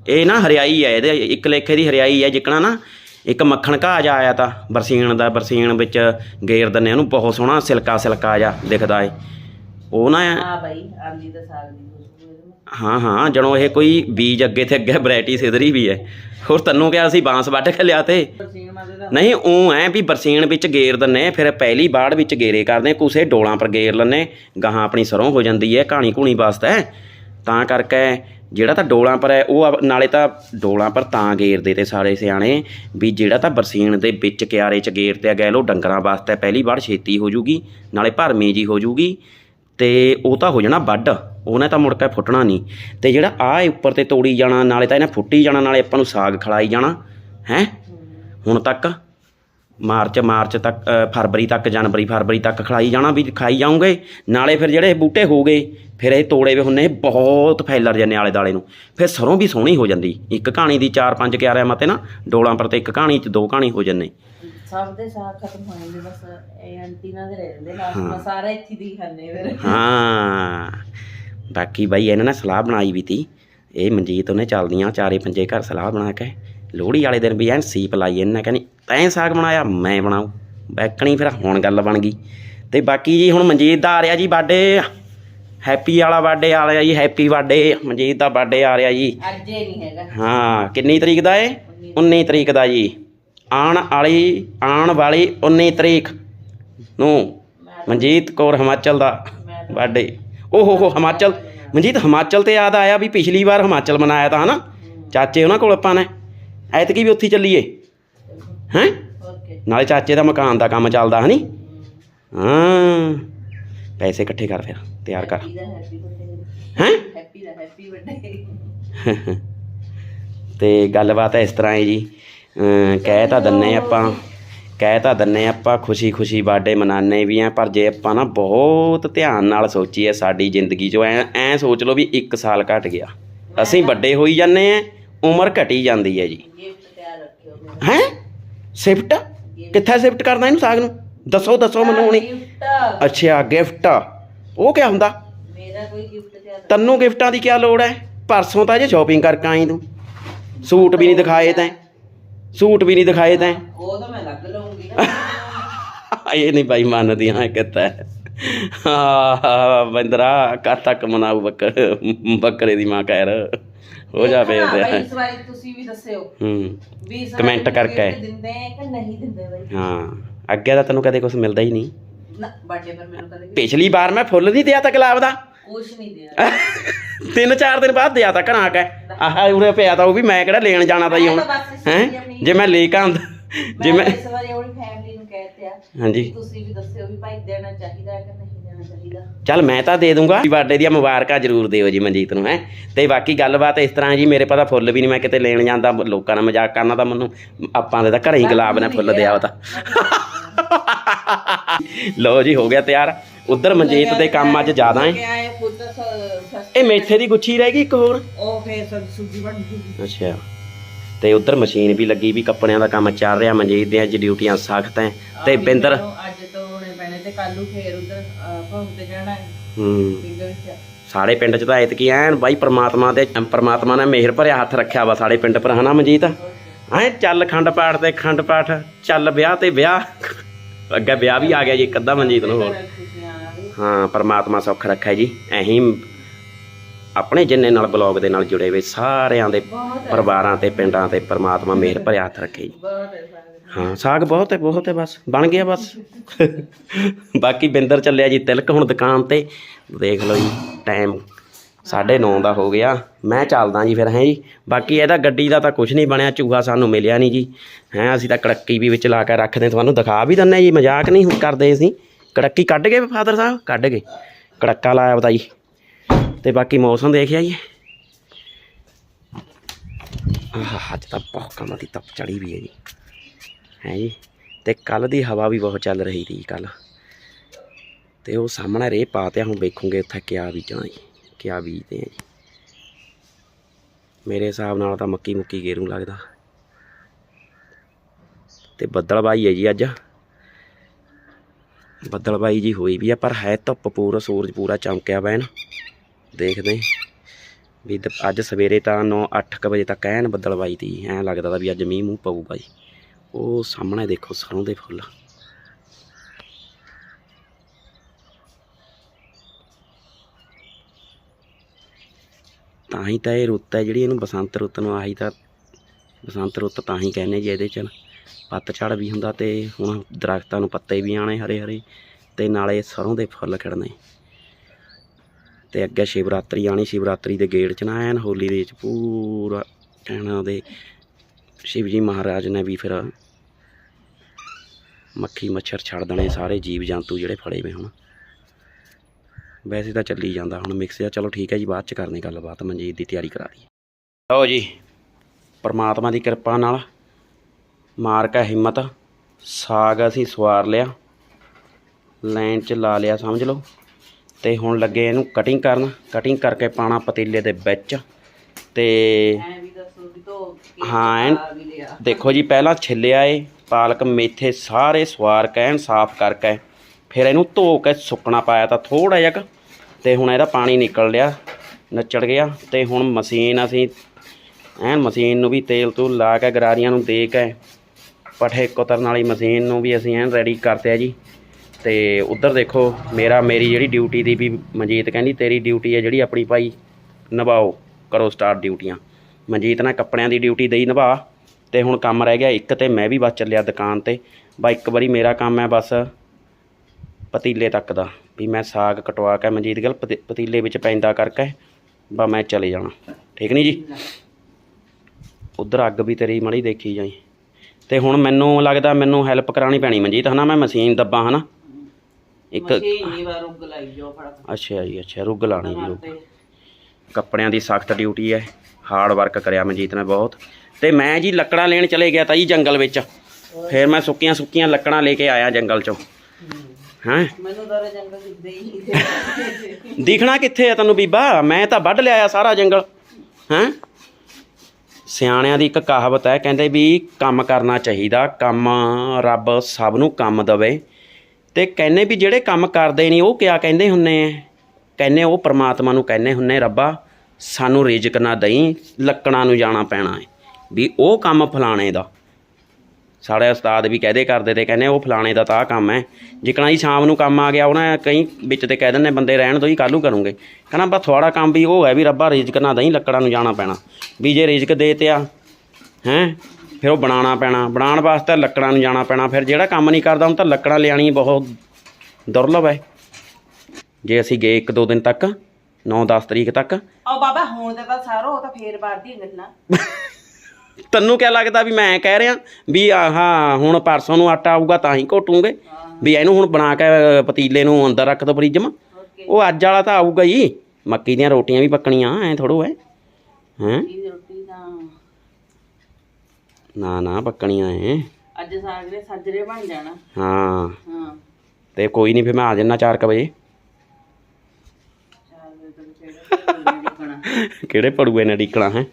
ਇਹ ਨਾ ਹਰਿਆਈ ਹੈ ਇਹਦੇ ਇੱਕ ਲੇਖੇ ਦੀ ਹਰਿਆਈ ਹੈ ਜਿੱਕਣਾ ਨਾ ਇੱਕ ਮੱਖਣ ਘਾਹ ਜਾ ਆਇਆ ਤਾਂ ਬਰਸੀਨ ਦਾ ਬਰਸੀਨ ਵਿੱਚ ਗੇਰ ਦਿੰਨੇ ਉਹਨੂੰ ਬਹੁਤ ਸੋਹਣਾ ਸਿਲਕਾ ਸਿਲਕਾ ਜਾ ਦਿਖਦਾ ਏ। ਉਹ ਨਾ ਹਾਂ ਬਾਈ ਆਂਦੀ ਦਾ ਸਾਗ ਦੀ। ਹਾਂ ਹਾਂ, ਜਣੋ ਇਹ ਕੋਈ ਬੀਜ ਅੱਗੇ ਤੇ ਅੱਗੇ ਵੈਰਾਈਟੀ ਸਿਧਰੀ ਵੀ ਹੈ। ਹੋਰ ਤੈਨੂੰ ਕਿਹਾ ਸੀ ਬਾਂਸ ਵੱਢ ਕੇ ਲਿਆ ਤੇ। ਨਹੀਂ ਉਹ ਐ ਵੀ ਬਰਸੀਨ ਵਿੱਚ ਗੇਰ ਦਿੰਨੇ ਫਿਰ ਪਹਿਲੀ ਬਾੜ ਵਿੱਚ ਗੇਰੇ ਕਰਦੇ ਕੁਸੇ ਡੋਲਾਂ ਪਰ ਗੇਰ ਲੈਨੇ ਗਾਹਾਂ ਆਪਣੀ ਸਰੋਂ ਹੋ ਜਾਂਦੀ ਹੈ, ਕਹਾਣੀ ਕੂਣੀ ਵਾਸਤੇ। ਤਾਂ ਕਰਕੇ ਜਿਹੜਾ ਤਾਂ ਡੋਲਾਂ ਪਰ ਹੈ, ਉਹ ਆਪ- ਨਾਲੇ ਤਾਂ ਡੋਲਾਂ ਪਰ ਤਾਂ ਗੇਰਦੇ ਤੇ ਸਾਰੇ ਸਿਆਣੇ, ਵੀ ਜਿਹੜਾ ਤਾਂ ਬਰਸੀਨ ਦੇ ਵਿੱਚ ਕਿਆਰੇ ਚ ਗੇਰਤੇ ਗਏ ਲੋ ਡੰਗਰਾਂ ਵਾਸਤੇ ਪਹਿਲੀ ਬਾੜ ਛੇਤੀ ਹੋ ਜੂਗੀ, ਨਾਲੇ ਭਰਮੀ ਜੀ ਹੋ ਜੂਗੀ। ਤੇ ਉਹ ਤਾਂ ਹੋ ਜਾਣਾ ਵੱਢ ਉਹਨੇ ਤਾਂ ਮੁੜ ਕੇ ਫੁੱਟਣਾ ਨਹੀਂ। ਤੇ ਜਿਹੜਾ ਆ ਉੱਪਰ ਤੇ ਤੋੜੀ ਜਾਣਾ, ਨਾਲੇ ਤਾਂ ਇਹਨੇ ਫੁੱਟੀ ਜਾਣਾ, ਨਾਲੇ ਆਪਾਂ ਨੂੰ ਸਾਗ ਖਲਾਈ ਜਾਣਾ, ਹੈ? ਹੁਣ ਤੱਕ, ਮਾਰਚ ਮਾਰਚ ਤੱਕ ਫਰਵਰੀ ਤੱਕ, ਜਨਵਰੀ, ਫਰਵਰੀ ਤੱਕ ਖਲਾਈ ਜਾਣਾ ਵੀ ਖਾਈ ਜਾਉਂਗੇ ਨਾਲੇ ਫਿਰ ਜਿਹੜੇ ਬੂਟੇ ਹੋ ਗਏ, ਫਿਰ ਇਹ ਤੋੜੇ ਵੇ ਹੁੰਨੇ, ਬਹੁਤ ਫੈਲਰ ਜਾਂਦੇ ਆਲੇ ਦਾਲੇ ਨੂੰ। ਫਿਰ ਸਰੋਂ ਵੀ ਸੋਹਣੀ ਹੋ ਜਾਂਦੀ। ਇੱਕ ਕਹਾਣੀ ਦੀ ਚਾਰ ਪੰਜ ਕਿਆਰਿਆਂ ਮਤੇ ਨਾ, ਡੋਲਾਂ ਪਰ ਤੇ ਇੱਕ ਕਹਾਣੀ ਚ ਦੋ ਕਹਾਣੀ ਹੋ ਜਾਂਦੇ। ਸਭ ਦੇ ਸਾਗ ਖਤਮ ਹੋ ਜਾਂਦੇ ਬਸ ਇਹ ਐਂਟੀਨਾ ਦੇ ਰਹਿ ਜਾਂਦੇ ਲਾਸਟ ਮੈਂ ਸਾਰਾ ਇੱਥੇ ਦੀ ਖਾਣੇ ਫਿਰ। ਹਾਂ। ਬਾਕੀ ਬਾਈ ਇਹਨਾਂ ਨੇ ਸਲਾਹ ਬਣਾਈ ਵੀ ਤੀ। ਇਹ ਮਨਜੀਤ ਉਹਨੇ ਚੱਲਦੀਆਂ ਚਾਰੇ ਪੰਜੇ ਘਰ ਸਲਾਹ ਬਣਾ ਕੇ ਲੋਹੜੀ ਵਾਲੇ ਦਿਨ ਵੀ ਐਨ ਸੀਪ ਲਾਈ ਇਹਨਾਂ ਕਹਿੰਦੀ ਤੈਂ ਸਾਗ ਬਣਾਇਆ ਮੈਂ ਬਣਾਉ ਬੈਕਣੀ ਫਿਰ ਹੁਣ ਗੱਲ ਬਣ ਗਈ। ਤੇ ਬਾਕੀ ਜੀ ਹੁਣ ਮਨਜੀਤ ਦਾ ਆ ਰਿਹਾ ਜੀ ਬਰਥਡੇ। ਹੈਪੀ ਵਾਲਾ ਬਰਥਡੇ ਆ ਰਿਹਾ ਜੀ ਹੈਪੀ ਬਰਥਡੇ। ਮਨਜੀਤ ਦਾ ਬਰਥਡੇ ਆ ਰਿਹਾ ਜੀ। ਅੱਜ ਨਹੀਂ ਹੈਗਾ। ਹਾਂ ਕਿੰਨੀ ਤਰੀਕ ਦਾ ਏ 19 ਤਰੀਕ ਦਾ ਜੀ। ਆਉਣ ਵਾਲੀ ਆਉਣ ਵਾਲੀ 19 ਤਰੀਕ ਨੂੰ ਮਨਜੀਤ ਕੌਰ ਹਿਮਾਚਲ ਦਾ ਬਰਥਡੇ ਓ ਹੋ ਹੋ ਹਿਮਾਚਲ। ਮਨਜੀਤ ਹਿਮਾਚਲ ਤੇ ਯਾਦ ਆਇਆ ਵੀ ਪਿਛਲੀ ਵਾਰ ਹਿਮਾਚਲ ਮਨਾਇਆ ਤਾਂ ਹਨਾ? ਚਾਚੇ ਉਹਨਾਂ ਕੋਲ ਆਪਾਂ ਨੇ। ਐਤਕੀ ਵੀ ਉੱਥੇ ਚੱਲੀਏ। ਹੈਂ? ਨਾਲੇ ਚਾਚੇ ਦਾ ਮਕਾਨ ਦਾ ਕੰਮ ਚੱਲਦਾ ਹਨੀ। ਹਾਂ। ਪੈਸੇ ਇਕੱਠੇ ਕਰ ਫਿਰ ਤਿਆਰ ਕਰ। ਹੈਂ? ਹੈਪੀ ਦਾ ਹੈਪੀ ਬਰਥਡੇ ਤੇ ਗੱਲਬਾਤ ਇਸ ਤਰ੍ਹਾਂ ਹੈ ਜੀ। ਕਹਿ ਤਾਂ ਦੰਨੇ ਆਪਾਂ ਕਹਿ ਤਾਂ ਦੰਨੇ ਆਪਾਂ ਖੁਸ਼ੀ ਖੁਸ਼ੀ ਬਰਥਡੇ ਮਨਾਉਂਦੇ ਵੀ ਆ ਪਰ ਜੇ ਆਪਾਂ ਨਾ ਬਹੁਤ ਧਿਆਨ ਨਾਲ ਸੋਚੀਏ ਸਾਡੀ ਜ਼ਿੰਦਗੀ 'ਚੋਂ ਐ ਐ ਸੋਚ ਲਓ ਵੀ 1 ਸਾਲ ਘਟ ਗਿਆ। ਅਸੀਂ ਵੱਡੇ ਹੋਈ ਜਾਂਦੇ ਆ ਉਮਰ ਘਟੀ ਜਾਂਦੀ ਹੈ ਜੀ। ਹੈ? ਸ਼ਿਫਟ? ਕਿੱਥੇ ਸ਼ਿਫਟ ਕਰਨਾ ਇਹਨੂੰ ਸਾਗ ਨੂੰ? ਦੱਸੋ ਦੱਸੋ ਮੈਨੂੰ ਹੁਣੀ। ਅੱਛਾ ਗਿਫਟ। ਉਹ ਕੀ ਹੁੰਦਾ? ਮੇਰਾ ਕੋਈ ਗਿਫਟ ਤਿਆਰ ਤੈਨੂੰ ਗਿਫਟਾਂ ਦੀ ਕੀ ਲੋੜ ਹੈ? ਪਰਸੋਂ ਤਾਂ ਜੇ ਸ਼ਾਪਿੰਗ ਕਰਕੇ ਆਈ ਤੂੰ। ਸੂਟ ਵੀ ਨਹੀਂ ਦਿਖਾਏ ਤੈਂ। ਸੂਟ ਵੀ ਨਹੀਂ ਦਿਖਾਏ ਤੈਂ। ਉਹ ਤਾਂ ਮੈਂ ਲੱਗ ਲਵਾਂਗੀ ਨਾ। ਇਹ ਨਹੀਂ ਬਾਈ ਮੰਨਦੀ ਹਾਂ ਕਿਤਾ ਹਾਂ ਬੰਦਰਾ ਕਦ ਤੱਕ ਮਨਾਉ ਬੱਕਰ ਬੱਕਰੇ ਦੀ ਮਾਂ ਕਹਿਰ ਹੋ ਜਾ ਬਾਈ, ਇਸ ਵਾਰੀ ਤੁਸੀਂ ਵੀ ਦੱਸਿਓ। ਹੂੰ। ਵੀ ਇਸ Comment ਵਾਰੀ ਕਰਕੇ। ਦਿੰਦੇ ਕਿ ਨਹੀਂ ਦਿੰਦੇ ਬਾਈ? ਹਾਂ। ਅੱਗੇ ਤਾਂ ਤੈਨੂੰ ਕਦੇ ਕੁਝ ਮਿਲਦਾ ਹੀ ਨਹੀਂ। ਨਾ ਬਰਥਡੇ ਪਰ ਮੈਨੂੰ ਕਦੇ ਪਿਛਲੀ ਵਾਰ ਮੈਂ ਫੁੱਲ ਨਹੀਂ ਦਿਆ ਤਾਂ ਗੁਲਾਬ ਦਾ। ਕੁਝ ਨਹੀਂ ਦਿਆ। ਤਿੰਨ ਚਾਰ ਦਿਨ ਬਾਅਦ ਦਿਆ ਤਾਂ ਆ ਕੇ। ਆਹ ਉਰੇ ਪਿਆ ਤਾਂ ਉਹ ਵੀ ਮੈਂ ਕਿਹੜਾ ਲੈਣ ਜਾਣਾ ਤਾਂ ਜੀ ਹੁਣ। ਹੈ? ਜੇ ਮੈਂ ਲੈ ਕੇ ਆਂਦਾ ਜੇ ਮੈਂ ਇਸ ਵਾਰੀ ਆਪਣੀ ਫੈਮਿਲੀ ਨੂੰ ਕਹਿਤੇ ਆ ਹਾਂਜੀ। ਤੁਸੀਂ ਵੀ ਦੱਸਿਓ ਵੀ ਭਾਈ ਦੇਣਾ ਚਾਹੀਦਾ ਹੈ ਕਿ ਨਹੀਂ। ਦੇਣਾ ਚਾਹੀਦਾ ਚੱਲ ਮੈਂ ਤਾਂ ਦੇ ਦੂੰਗਾ। ਬਰਥਡੇ ਦੀਆਂ ਮੁਬਾਰਕਾਂ ਜ਼ਰੂਰ ਦਿਓ ਜੀ ਮਨਜੀਤ ਨੂੰ ਹੈ। ਤੇ ਬਾਕੀ ਗੱਲਬਾਤ ਇਸ ਤਰ੍ਹਾਂ ਜੀ ਮੇਰੇ ਪਤਾ ਫੁੱਲ ਵੀ ਨਹੀਂ ਮੈਂ ਕਿਤੇ ਲੈਣ ਜਾਂਦਾ ਲੋਕਾਂ ਨਾਲ ਮਜ਼ਾਕ ਕਰਨਾ ਤਾਂ ਮੈਨੂੰ ਆਪਾਂ ਦੇ ਤਾਂ ਘਰੇ ਹੀ ਗੁਲਾਬ ਨੇ ਫੁੱਲ ਦਿਆ ਉਹ ਤਾਂ। ਲਓ ਜੀ ਹੋ ਗਿਆ ਤਿਆਰ। ਉਧਰ ਮਨਜੀਤ ਦੇ ਕੰਮ ਅੱਜ ਜ਼ਿਆਦਾ ਹੈ। ਕਿਆ ਸ- ਸਸ- ਇਹ ਮੇਥੇ ਦੀ ਗੁੱਛੀ ਰਹਿ ਗਈ ਇੱਕ ਹੋਰ? ਉਹ ਫੇਰ ਸੁਬਜ਼ੀ ਬਣ ਜੂਗੀ ਅੱਛਾ। ਤੇ ਉਧਰ ਮਸ਼ੀਨ ਵੀ ਲੱਗੀ ਵੀ ਕੱਪੜਿਆਂ ਦਾ ਕੰਮ ਚੱਲ ਰਿਹਾ ਮਨਜੀਤ ਦੀਆਂ ਅੱਜ ਡਿਊਟੀਆਂ ਸਖਤ ਹੈ ਤੇ ਬਿੰਦਰ? ਅੱਜ ਤੋਂ ਹੋਣੇ ਪੈਣੇ ਤੇ ਕੱਲ ਨੂੰ ਫੇਰ ਉਧਰ ਭੌਂ ਤੇ ਜਾਣਾ ਹੈ। ਹੂੰ। ਪਿੰਡ ਵਿੱਚ। ਸਾਡੇ ਪਿੰਡ 'ਚ ਤਾਂ ਐਤਕੀ ਐਨ ਬਾਈ ਪ੍ਰਮਾਤਮਾ ਦੇ ਪ੍ਰਮਾਤਮਾ ਨੇ ਮਿਹਰ ਭਰਿਆ ਹੱਥ ਰੱਖਿਆ ਵਾ ਸਾਡੇ ਪਿੰਡ ਪਰ ਹਨਾ ਮਨਜੀਤ? ਐ ਚੱਲ ਖੰਡ ਪਾਠ ਤੇ ਖੰਡ ਪਾਠ ਚੱਲ ਵਿਆਹ ਤੇ ਵਿਆਹ। ਅੱਗੇ ਵਿਆਹ ਵੀ ਆ ਗਿਆ ਜੀ ਇੱਕ ਅੱਧਾ ਮਨਜੀਤ ਨੂੰ ਹੋਰ। ਹਾਂ ਪ੍ਰਮਾਤਮਾ ਸੁੱਖ ਰੱਖੇ ਜੀ ਐਹੀ ਆਪਣੇ ਜਿੰਨੇ ਨਾਲ ਬਲੌਗ ਦੇ ਨਾਲ ਜੁੜੇ ਹੋਏ ਸਾਰਿਆਂ ਦੇ ਹੈ। ਪਰਿਵਾਰਾਂ ਤੇ ਪਿੰਡਾਂ ਤੇ ਪ੍ਰਮਾਤਮਾ ਮਿਹਰ ਭਰਿਆ ਹੱਥ ਰੱਖੇ ਜੀ। ਹੈ ਹਾਂ ਸਾਗ ਬਹੁਤ ਹੈ ਬਹੁਤ ਹੈ ਬਸ ਬਣ ਗਿਆ ਬਸ। ਬਾਕੀ ਬਿੰਦਰ ਚੱਲਿਆ ਜੀ ਤਿਲਕ ਹੁਣ ਦੁਕਾਨ ਤੇ। ਦੇਖ ਲਓ ਜੀ ਟਾਈਮ 9:30 ਦਾ ਹੋ ਗਿਆ। ਮੈਂ ਚੱਲਦਾ ਜੀ ਫਿਰ ਹੈ ਜੀ। ਬਾਕੀ ਇਹਦਾ ਗੱਡੀ ਦਾ ਤਾਂ ਕੁਝ ਨਹੀਂ ਬਣਿਆ ਚੂਹਾ ਸਾਨੂੰ ਮਿਲਿਆ ਨਹੀਂ ਜੀ। ਹੈ ਅਸੀਂ ਤਾਂ ਕੜੱਕੀ ਵੀ ਵਿੱਚ ਲਾ ਕੇ ਰੱਖਦੇ ਤੁਹਾਨੂੰ ਦਿਖਾ ਵੀ ਦਿੰਨੇ ਜੀ ਮਜ਼ਾਕ ਨਹੀਂ ਕਰਦੇ ਅਸੀਂ। ਕੜੱਕੀ ਕੱਢ ਗਏ ਫਾਦਰ ਸਾਹਿਬ? ਕੱਢ ਗਏ। ਕੜੱਕਾ ਲਾਇਆ ਬਤਾਈ ਤੇ ਬਾਕੀ ਮੌਸਮ ਦੇਖਿਆ ਜੀ ਆਹ, ਅੱਜ ਤਾਂ ਬਹੁਤ ਕੰਮ ਦੀ ਤਪ ਚੜੀ ਵੀ ਹੈ ਜੀ। ਹੈ ਜੀ? ਤੇ ਕੱਲ ਦੀ ਹਵਾ ਵੀ ਬਹੁਤ ਚੱਲ ਰਹੀ ਸੀ ਕੱਲ ਤੇ ਉਹ ਸਾਹਮਣੇ ਰੇ ਪਾਤਿਆ ਹੁਣ ਵੇਖੂਗੇ ਉੱਥੇ ਕਿਆ ਬੀਜਣਾ ਜੀ, ਕਿਆ ਬੀਜਦੇ ਆ ਜੀ। ਮੇਰੇ ਹਿਸਾਬ ਨਾਲ ਤਾਂ ਮੱਕੀ ਮੁੱਕੀ ਗੇਰੂ ਲੱਗਦਾ। ਤੇ ਬੱਦਲਬਾਈ ਹੈ ਜੀ ਅੱਜ। ਬੱਦਲਬਾਈ ਜੀ ਹੋਈ ਵੀ ਆ, ਪਰ ਹੈ ਧੁੱਪ ਪੂਰਾ, ਸੂਰਜ ਪੂਰਾ ਚਮਕਿਆ ਹੋਇਆ ਦੇਖਦੇ ਵੀ ਦ- ਅੱਜ ਸਵੇਰੇ ਤਾਂ 9 8 ਵਜੇ ਤੱਕ ਐਨ ਬੱਦਲਵਾਈ ਤੀ। ਐਂ ਲੱਗਦਾ ਤਾ ਵੀ ਅੱਜ ਮੀਂਹ ਮੂੰਹ ਪਊਗਾ ਜੀ ਉਹ ਸਾਹਮਣੇ ਦੇਖੋ ਸਰੋਂ ਦੇ ਫੁੱਲ। ਤਾਂ ਹੀ ਤਾਂ ਇਹ ਰੁੱਤ ਹੈ ਜਿਹੜੀ ਇਹਨੂੰ ਬਸੰਤ ਰੁੱਤ ਨੂੰ ਆਹੀ ਤਾਂ ਬਸੰਤ ਰੁੱਤ ਤਾਂ ਹੀ ਕਹਿੰਦੇ ਜੀ ਇਹਦੇ ਚ ਪੱਤਝੜ ਵੀ ਹੁੰਦਾ ਤੇ ਹੁਣ ਦਰਖਤਾਂ ਨੂੰ ਪੱਤੇ ਵੀ ਆਣੇ ਹਰੇ ਹਰੇ ਤੇ ਨਾਲੇ ਸਰੋਂ ਦੇ ਫੁੱਲ ਖਿੜਨੇ। ਤੇ ਅੱਗੇ ਸ਼ਿਵਰਾਤਰੀ, ਆਣੀ ਸ਼ਿਵਰਾਤਰੀ ਦੇ ਗੇੜ ਚ ਨਾ ਐਨ, ਹੋਲੀ ਦੇ ਵਿੱਚ ਪੂਰਾ ਕਹਿਣਾ ਦੇ ਸ਼ਿਵ ਜੀ ਮਹਾਰਾਜ ਨੇ ਵੀ ਫਿਰ ਮੱਖੀ ਮੱਛਰ ਛੱਡ ਦੇਣੇ ਸਾਰੇ ਜੀਵ ਜੰਤੂ ਜਿਹੜੇ ਫੜੇ ਵੇ ਹੁਣ। ਵੈਸੇ ਤਾਂ ਚੱਲੀ ਜਾਂਦਾ ਹੁਣ ਮਿਕਸ ਆ ਚਲੋ ਠੀਕ ਹੈ ਜੀ, ਬਾਅਦ ਚ ਕਰਨੀ ਗੱਲਬਾਤ। ਮਨਜੀਤ ਦੀ ਤਿਆਰੀ ਕਰਾ ਦਈਏ। ਲਓ ਜੀ, ਪਰਮਾਤਮਾ ਦੀ ਕਿਰਪਾ ਨਾਲ ਮਾਰ ਕੇ ਹਿੰਮਤ, ਸਾਗ ਅਸੀਂ ਸਵਾਰ ਲਿਆ। ਲਾਈਨ ਚ ਲਾ ਲਿਆ, ਸਮਝ ਲਓ। ਤੇ ਹੁਣ ਲੱਗੇ ਇਹਨੂੰ ਕਟਿੰਗ ਕਰਨ। ਕਟਿੰਗ ਕਰਕੇ ਪਾਣਾ ਪਤੀਲੇ ਦੇ ਵਿੱਚ। ਤੇ ਹਾਂ, ਐਨ- ਦੇਖੋ ਜੀ ਪਹਿਲਾਂ ਛਿੱਲਿਆ ਏ। ਪਾਲਕ ਮੇਥੇ ਸਾਰੇ ਸਵਾਰ ਕੇ ਐਨ ਸਾਫ਼ ਕਰਕੇ। ਫਿਰ ਇਹਨੂੰ ਧੋ ਕੇ ਸੁੱਕਣਾ ਪਾਇਆ ਤਾਂ ਥੋੜਾ ਜਿਹਾ ਤੇ ਹੁਣ ਇਹਦਾ ਪਾਣੀ ਨਿਕਲ ਲਿਆ ਨੱਚੜ ਗਿਆ। ਤੇ ਹੁਣ ਮਸ਼ੀਨ ਅਸੀਂ ਐਨ ਮਸ਼ੀਨ ਨੂੰ ਵੀ ਤੇਲ ਤੂਲ ਲਾ ਕੇ ਗਰਾਰੀਆਂ ਨੂੰ ਦੇ ਕੇ ਪੱਠੇ ਕੁਤਰਨ ਵਾਲੀ ਮਸ਼ੀਨ ਨੂੰ ਵੀ ਅਸੀਂ ਐਨ ਰੈਡੀ ਕਰਤੇ ਆ ਜੀ। ਤੇ ਉੱਧਰ ਦੇਖੋ, ਮੇਰਾ, ਮੇਰੀ ਜਿਹੜੀ ਡਿਊਟੀ ਦੀ ਵੀ ਮਨਜੀਤ ਕਹਿੰਦੀ, ਤੇਰੀ ਡਿਊਟੀ ਹੈ ਜਿਹੜੀ ਆਪਣੀ ਭਾਈ, ਨਿਭਾਓ, ਕਰੋ ਸਟਾਰਟ ਡਿਊਟੀਆਂ ਮਨਜੀਤ ਨੇ ਕੱਪੜਿਆਂ ਦੀ ਡਿਊਟੀ ਦੇਈ ਨਿਭਾ, ਤੇ ਹੁਣ ਕੰਮ ਰਹਿ ਗਿਆ ਇੱਕ ਤੇ ਮੈਂ ਵੀ ਬਸ ਚੱਲਿਆ ਦੁਕਾਨ ਤੇ। ਬਾ, ਇੱਕ ਵਾਰੀ ਮੇਰਾ ਕੰਮ ਹੈ ਬਸ ਪਤੀਲੇ ਤੱਕ ਦਾ, ਵੀ ਮੈਂ ਸਾਗ ਕਟਵਾ ਕੇ ਮਨਜੀਤ ਗੱਲ ਪਤੀ- ਪਤੀਲੇ ਵਿੱਚ ਪੈਂਦਾ ਕਰਕੇ, ਬਾ, ਮੈਂ ਚਲੇ ਜਾਣਾ। ਠੀਕ ਨਹੀਂ ਜੀ? ਉਧਰ ਅੱਗ ਵੀ ਤੇਰੀ ਮੜੀ ਦੇਖੀ ਜਾਈ। ਤੇ ਹੁਣ ਮੈਨੂੰ ਲੱਗਦਾ ਮੈਨੂੰ ਹੈਲਪ ਕਰਾਣੀ ਪੈਣੀ ਮਨਜੀਤ, ਹਨਾ? ਮੈਂ ਮਸ਼ੀਨ ਦੱਬਾਂ, ਹਨਾ? ਇੱਕ ਮਸ਼ੀਨ ਨਹੀਂ ਵਾਰ ਉੱਗ ਲਾਈ ਜੋ ਫੜਾ ਅੱਛਾ ਜੀ ਅੱਛਾ ਰੁੱਗ ਲਾਣੀ ਜੀ ਰੁੱਗ ਕੱਪੜਿਆਂ ਦੀ ਸਖਤ ਡਿਊਟੀ ਹੈ ਹਾਰਡ ਵਰਕ ਕਰਿਆ ਮਨਜੀਤ ਨੇ ਬਹੁਤ। ਤੇ ਮੈਂ ਜੀ ਲੱਕੜਾਂ ਲੈਣ ਚਲੇ ਗਿਆ ਤਾਂ ਜੀ ਜੰਗਲ ਵਿੱਚ। ਫਿਰ ਮੈਂ ਸੁੱਕੀਆਂ ਸੁੱਕੀਆਂ ਲੱਕੜਾਂ ਲੈ ਕੇ ਆਇਆ ਜੰਗਲ ਚੋਂ। ਹੈਂ। ਮੈਨੂੰ ਤਾਂ ਜੰਗਲ ਦਿਖਦੇ ਹੀ ਦਿਖਣਾ ਕਿੱਥੇ ਆ ਤੈਨੂੰ ਬੀਬਾ? ਮੈਂ ਤਾਂ ਵੱਢ ਲਿਆਇਆ ਸਾਰਾ ਜੰਗਲ। ਹੈਂ? ਸਿਆਣਿਆਂ ਦੀ ਇੱਕ ਕਹਾਵਤ ਹੈ ਕਹਿੰਦੇ ਵੀ ਕੰਮ ਕਰਨਾ ਚਾਹੀਦਾ ਕੰਮ ਰੱਬ ਸਭ ਨੂੰ ਕੰਮ ਦਵੇ। ਤੇ ਕਹਿੰਦੇ ਵੀ ਜਿਹੜੇ ਕੰਮ ਕਰਦੇ ਨਹੀਂ ਉਹ ਕਿਆ ਕਹਿੰਦੇ ਹੁੰਨੇ ਆ? ਕਹਿੰਦੇ ਉਹ ਪ੍ਰਮਾਤਮਾ ਨੂੰ ਕਹਿੰਦੇ ਹੁੰਨੇ ਰੱਬਾ, ਸਾਨੂੰ ਰਿਜ਼ਕ ਨਾ ਦਈ, ਲੱਕੜਾਂ ਨੂੰ ਜਾਣਾ ਪੈਣਾ ਹੈ ਵੀ ਉਹ ਕੰਮ ਫਲਾਣੇ ਦਾ। ਸਾਡੇ ਉਸਤਾਦ ਵੀ ਕਹਦੇ ਕਰਦੇ ਤੇ ਕਹਿੰਦੇ, ਉਹ ਫਲਾਣੇ ਦਾ ਤਾਂ ਆਹ ਕੰਮ ਹੈ। ਜਿਕਣਾ ਜੀ ਸ਼ਾਮ ਨੂੰ ਕੰਮ ਆ ਗਿਆ, ਉਹਨਾਂ ਕਈ ਵਿੱਚ ਤੇ ਕਹਿ ਦਿੰਦੇ, ਬੰਦੇ ਰਹਿਣ ਦੋ ਜੀ, ਕੱਲ੍ਹ ਕਰੂੰਗੇ। ਕਹਿੰਦਾ, ਬਸ ਥੋੜਾ ਕੰਮ ਵੀ ਉਹ ਹੈ ਵੀ ਰੱਬਾ, ਰਿਜ਼ਕ ਨਾ ਦਈ, ਲੱਕੜਾਂ ਨੂੰ ਜਾਣਾ ਪੈਣਾ। ਵੀ ਜੇ ਰਿਜ਼ਕ ਦੇ ਤੇ ਆ ਹੈਂ? ਫਿਰ ਉਹ ਬਣਾਉਣਾ ਪੈਣਾ ਬਣਾਉਣ ਵਾਸਤੇ ਲੱਕੜਾਂ ਨੂੰ ਜਾਣਾ ਪੈਣਾ ਫਿਰ ਜਿਹੜਾ ਕੰਮ ਨਹੀਂ ਕਰਦਾ ਉਹ ਤਾਂ ਲੱਕੜਾਂ ਲਿਆਣੀ ਬਹੁਤ ਦੁਰਲਭ ਹੈ। ਜੇ ਅਸੀਂ ਗਏ ਇੱਕ ਦੋ ਦਿਨ ਤੱਕ 9-10 ਤਰੀਕ ਤੱਕ। ਉਹ ਬਾਬਾ ਹੁਣ ਤੇ ਤਾਂ ਸਾਰੋ ਉਹ ਤਾਂ ਫੇਰ ਬਾਦੀ ਗੱਲਾਂ। ਤੈਨੂੰ ਕਿਆ ਲੱਗਦਾ ਵੀ ਮੈਂ ਕਹਿ ਰਿਹਾ ਵੀ ਆਹਾ ਹੁਣ ਪਰਸੋਂ ਨੂੰ ਆਟਾ ਆਊਗਾ ਤਾਂ ਹੀ ਘੋਟੂਗੇ। ਵੀ ਇਹਨੂੰ ਹੁਣ ਬਣਾ ਕੇ ਪਤੀਲੇ ਨੂੰ ਅੰਦਰ ਰੱਖ ਦੋ ਫਰਿੱਜ 'ਮ ਉਹ ਅੱਜ ਵਾਲਾ ਤਾਂ ਆਊਗਾ ਹੀ। ਮੱਕੀ ਦੀਆਂ ਰੋਟੀਆਂ ਵੀ ਪੱਕਣੀਆਂ ਐ ਥੋੜੋ ਐ ਹੈਂ? ਨਾ ਨਾ ਪੱਕਣੀਆਂ ਐ ਅੱਜ ਸਾਗਰੇ ਸੱਜਰੇ ਬਣ ਜਾਣਾ। ਹਾਂ। ਹਾਂ। ਤੇ ਕੋਈ ਨਹੀਂ ਫਿਰ ਮੈਂ ਆ ਜਾਣਾ 4 ਵਜੇ। ਕਿਹੜਾ ਪੜੂਏ ਨੇ ਡੀਕਣਾ ਹੈ?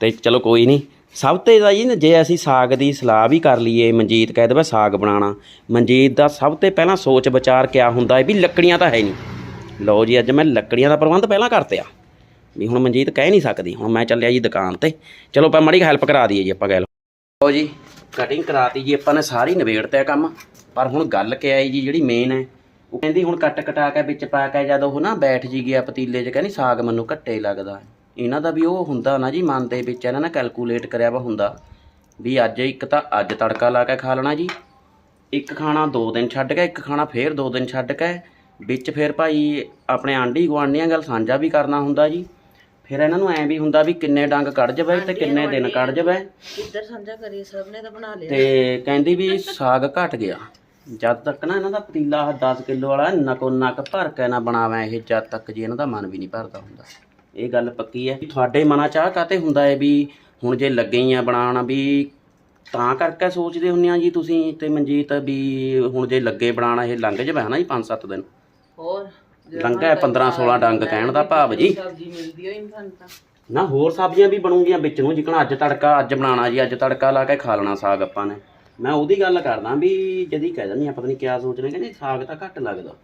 ਤੇ ਚਲੋ ਕੋਈ ਨਹੀਂ ਸਭ ਤੇ ਦਾ ਜੀ ਜੇ ਅਸੀਂ ਸਾਗ ਦੀ ਸਲਾਹ ਵੀ ਕਰ ਲਈਏ ਮਨਜੀਤ ਕਹਿ ਦੇਵੇ ਸਾਗ ਬਣਾਉਣਾ। ਮਨਜੀਤ ਦਾ ਸਭ ਤੋਂ ਪਹਿਲਾਂ ਸੋਚ ਵਿਚਾਰ ਕਿਆ ਹੁੰਦਾ ਹੈ ਵੀ ਲੱਕੜੀਆਂ ਤਾਂ ਹੈ ਨਹੀਂ ਲਓ ਜੀ ਅੱਜ ਮੈਂ ਲੱਕੜੀਆਂ ਦਾ ਪ੍ਰਬੰਧ ਪਹਿਲਾਂ ਕਰਤਿਆ। ਵੀ ਹੁਣ ਮਨਜੀਤ ਕਹਿ ਨਹੀਂ ਸਕਦੀ, ਹੁਣ ਮੈਂ ਚੱਲਿਆ ਜੀ ਦੁਕਾਨ ਤੇ। ਚਲੋ ਆਪਾਂ ਮੜੀ ਹੈਲਪ ਕਰਾ ਦਈਏ ਜੀ ਆਪਾਂ ਗੱਲ। ਲਓ ਜੀ ਕਟਿੰਗ ਕਰਾਤੀ ਜੀ ਆਪਾਂ ਨੇ, ਸਾਰੀ ਨਿਬੇੜਤੇ ਆ ਕੰਮ। ਪਰ ਹੁਣ ਗੱਲ ਕਿ ਆਈ ਜੀ, ਜਿਹੜੀ ਮੇਨ ਹੈ, ਉਹ ਕਹਿੰਦੀ ਹੁਣ ਕੱਟ ਕਟਾ ਕੇ ਵਿੱਚ ਪਾ ਕੇ ਜਦ ਉਹ ਨਾ ਬੈਠ ਜੀ ਗਿਆ ਪਤੀਲੇ 'ਚ, ਕਹਿੰਦੀ ਸਾਗ ਮੈਨੂੰ ਘੱਟੇ ਲੱਗਦਾ। ਇਹਨਾਂ ਦਾ ਵੀ ਉਹ ਹੁੰਦਾ ਨਾ ਜੀ ਮਨ ਦੇ ਵਿੱਚ, ਇਹਨਾਂ ਨੇ ਕੈਲਕੂਲੇਟ ਕਰਿਆ ਵਾ ਹੁੰਦਾ ਵੀ ਅੱਜ ਇੱਕ ਤਾਂ ਅੱਜ ਤੜਕਾ ਲਾ ਕੇ ਖਾ ਲੈਣਾ ਜੀ। ਇੱਕ ਖਾਣਾ ਦੋ ਦਿਨ ਛੱਡ ਕੇ, ਇੱਕ ਖਾਣਾ ਫੇਰ ਦੋ ਦਿਨ ਛੱਡ ਕੇ। ਵਿੱਚ ਫਿਰ ਭਾਈ ਆਪਣੇ ਆਂਢੀ ਗੁਆਂਢੀਆਂ ਗੱਲ ਸਾਂਝਾ ਵੀ ਕਰਨਾ ਹੁੰਦਾ ਜੀ। ਫਿਰ ਇਹਨਾਂ ਨੂੰ ਐਂ ਵੀ ਹੁੰਦਾ ਵੀ ਕਿੰਨੇ ਡੰਗ ਕੱਢ ਜਾਵੇ ਤੇ ਕਿੰਨੇ ਦਿਨ ਕੱਢ ਜਾਵੇ। ਕਿੱਧਰ ਸਾਂਝਾ ਕਰੀ ਸਭ ਨੇ ਤਾਂ ਬਣਾ ਲਿਆ। ਤੇ ਕਹਿੰਦੀ ਵੀ ਸਾਗ ਘਟ ਗਿਆ। ਜਦ ਤੱਕ ਨਾ ਇਹਨਾਂ ਦਾ ਪਤੀਲਾ 10 ਕਿਲੋ ਵਾਲਾ ਨਕੋ ਨਕ ਭਰ ਕੇ ਨਾ ਬਣਾਵੇਂ ਇਹ ਜਦ ਤੱਕ ਜੀ ਇਹਨਾਂ ਦਾ ਮਨ ਵੀ ਨਹੀਂ ਭਰਦਾ ਹੁੰਦਾ। ਇਹ ਗੱਲ ਪੱਕੀ ਹੈ ਤੁਹਾਡੇ ਮਨਾਂ ਚਾਹ ਕਾਤੇ ਹੁੰਦਾ ਹੈ ਵੀ ਹੁਣ ਜੇ ਲੱਗੇ ਹੀ ਆ ਬਣਾਉਣ ਵੀ ਤਾਂ ਕਰਕੇ ਸੋਚਦੇ ਹੁੰਨੇ ਆ ਜੀ ਤੁਸੀਂ ਤੇ ਮਨਜੀਤ ਵੀ ਹੁਣ ਜੇ ਲੱਗੇ ਬਣਾਉਣਾ ਇਹ ਲੰਘ ਜਾਵੇ ਹਨਾ ਜੀ 5-7 ਦਿਨ। ਹੋਰ? ਲੰਘਾ 15 16 ਡੰਗ ਕਹਿਣ ਦਾ ਭਾਵ ਜੀ। ਸਬਜ਼ੀ ਮਿਲਦੀ ਹੋਈ ਇਨਸਾਨ ਤਾਂ। ਨਾ ਹੋਰ ਸਬਜ਼ੀਆਂ ਵੀ ਬਣੂਗੀਆਂ ਵਿੱਚ ਨੂੰ ਜਿਕਣਾ ਅੱਜ ਤੜਕਾ ਅੱਜ ਬਣਾਉਣਾ ਜੀ ਅੱਜ ਤੜਕਾ ਲਾ ਕੇ ਖਾ ਲੈਣਾ ਸਾਗ ਆਪਾਂ ਨੇ। ਮੈਂ ਉਹਦੀ ਗੱਲ ਕਰਦਾ ਵੀ ਜਦੀ ਕਹਿ ਦਿੰਦੀ ਆ ਪਤਾ ਨਹੀਂ ਕਿਆ ਸੋਚ ਰਹੇ ਕਹਿੰਦੇ ਸਾਗ ਤਾਂ ਘੱਟ ਲੱਗਦਾ।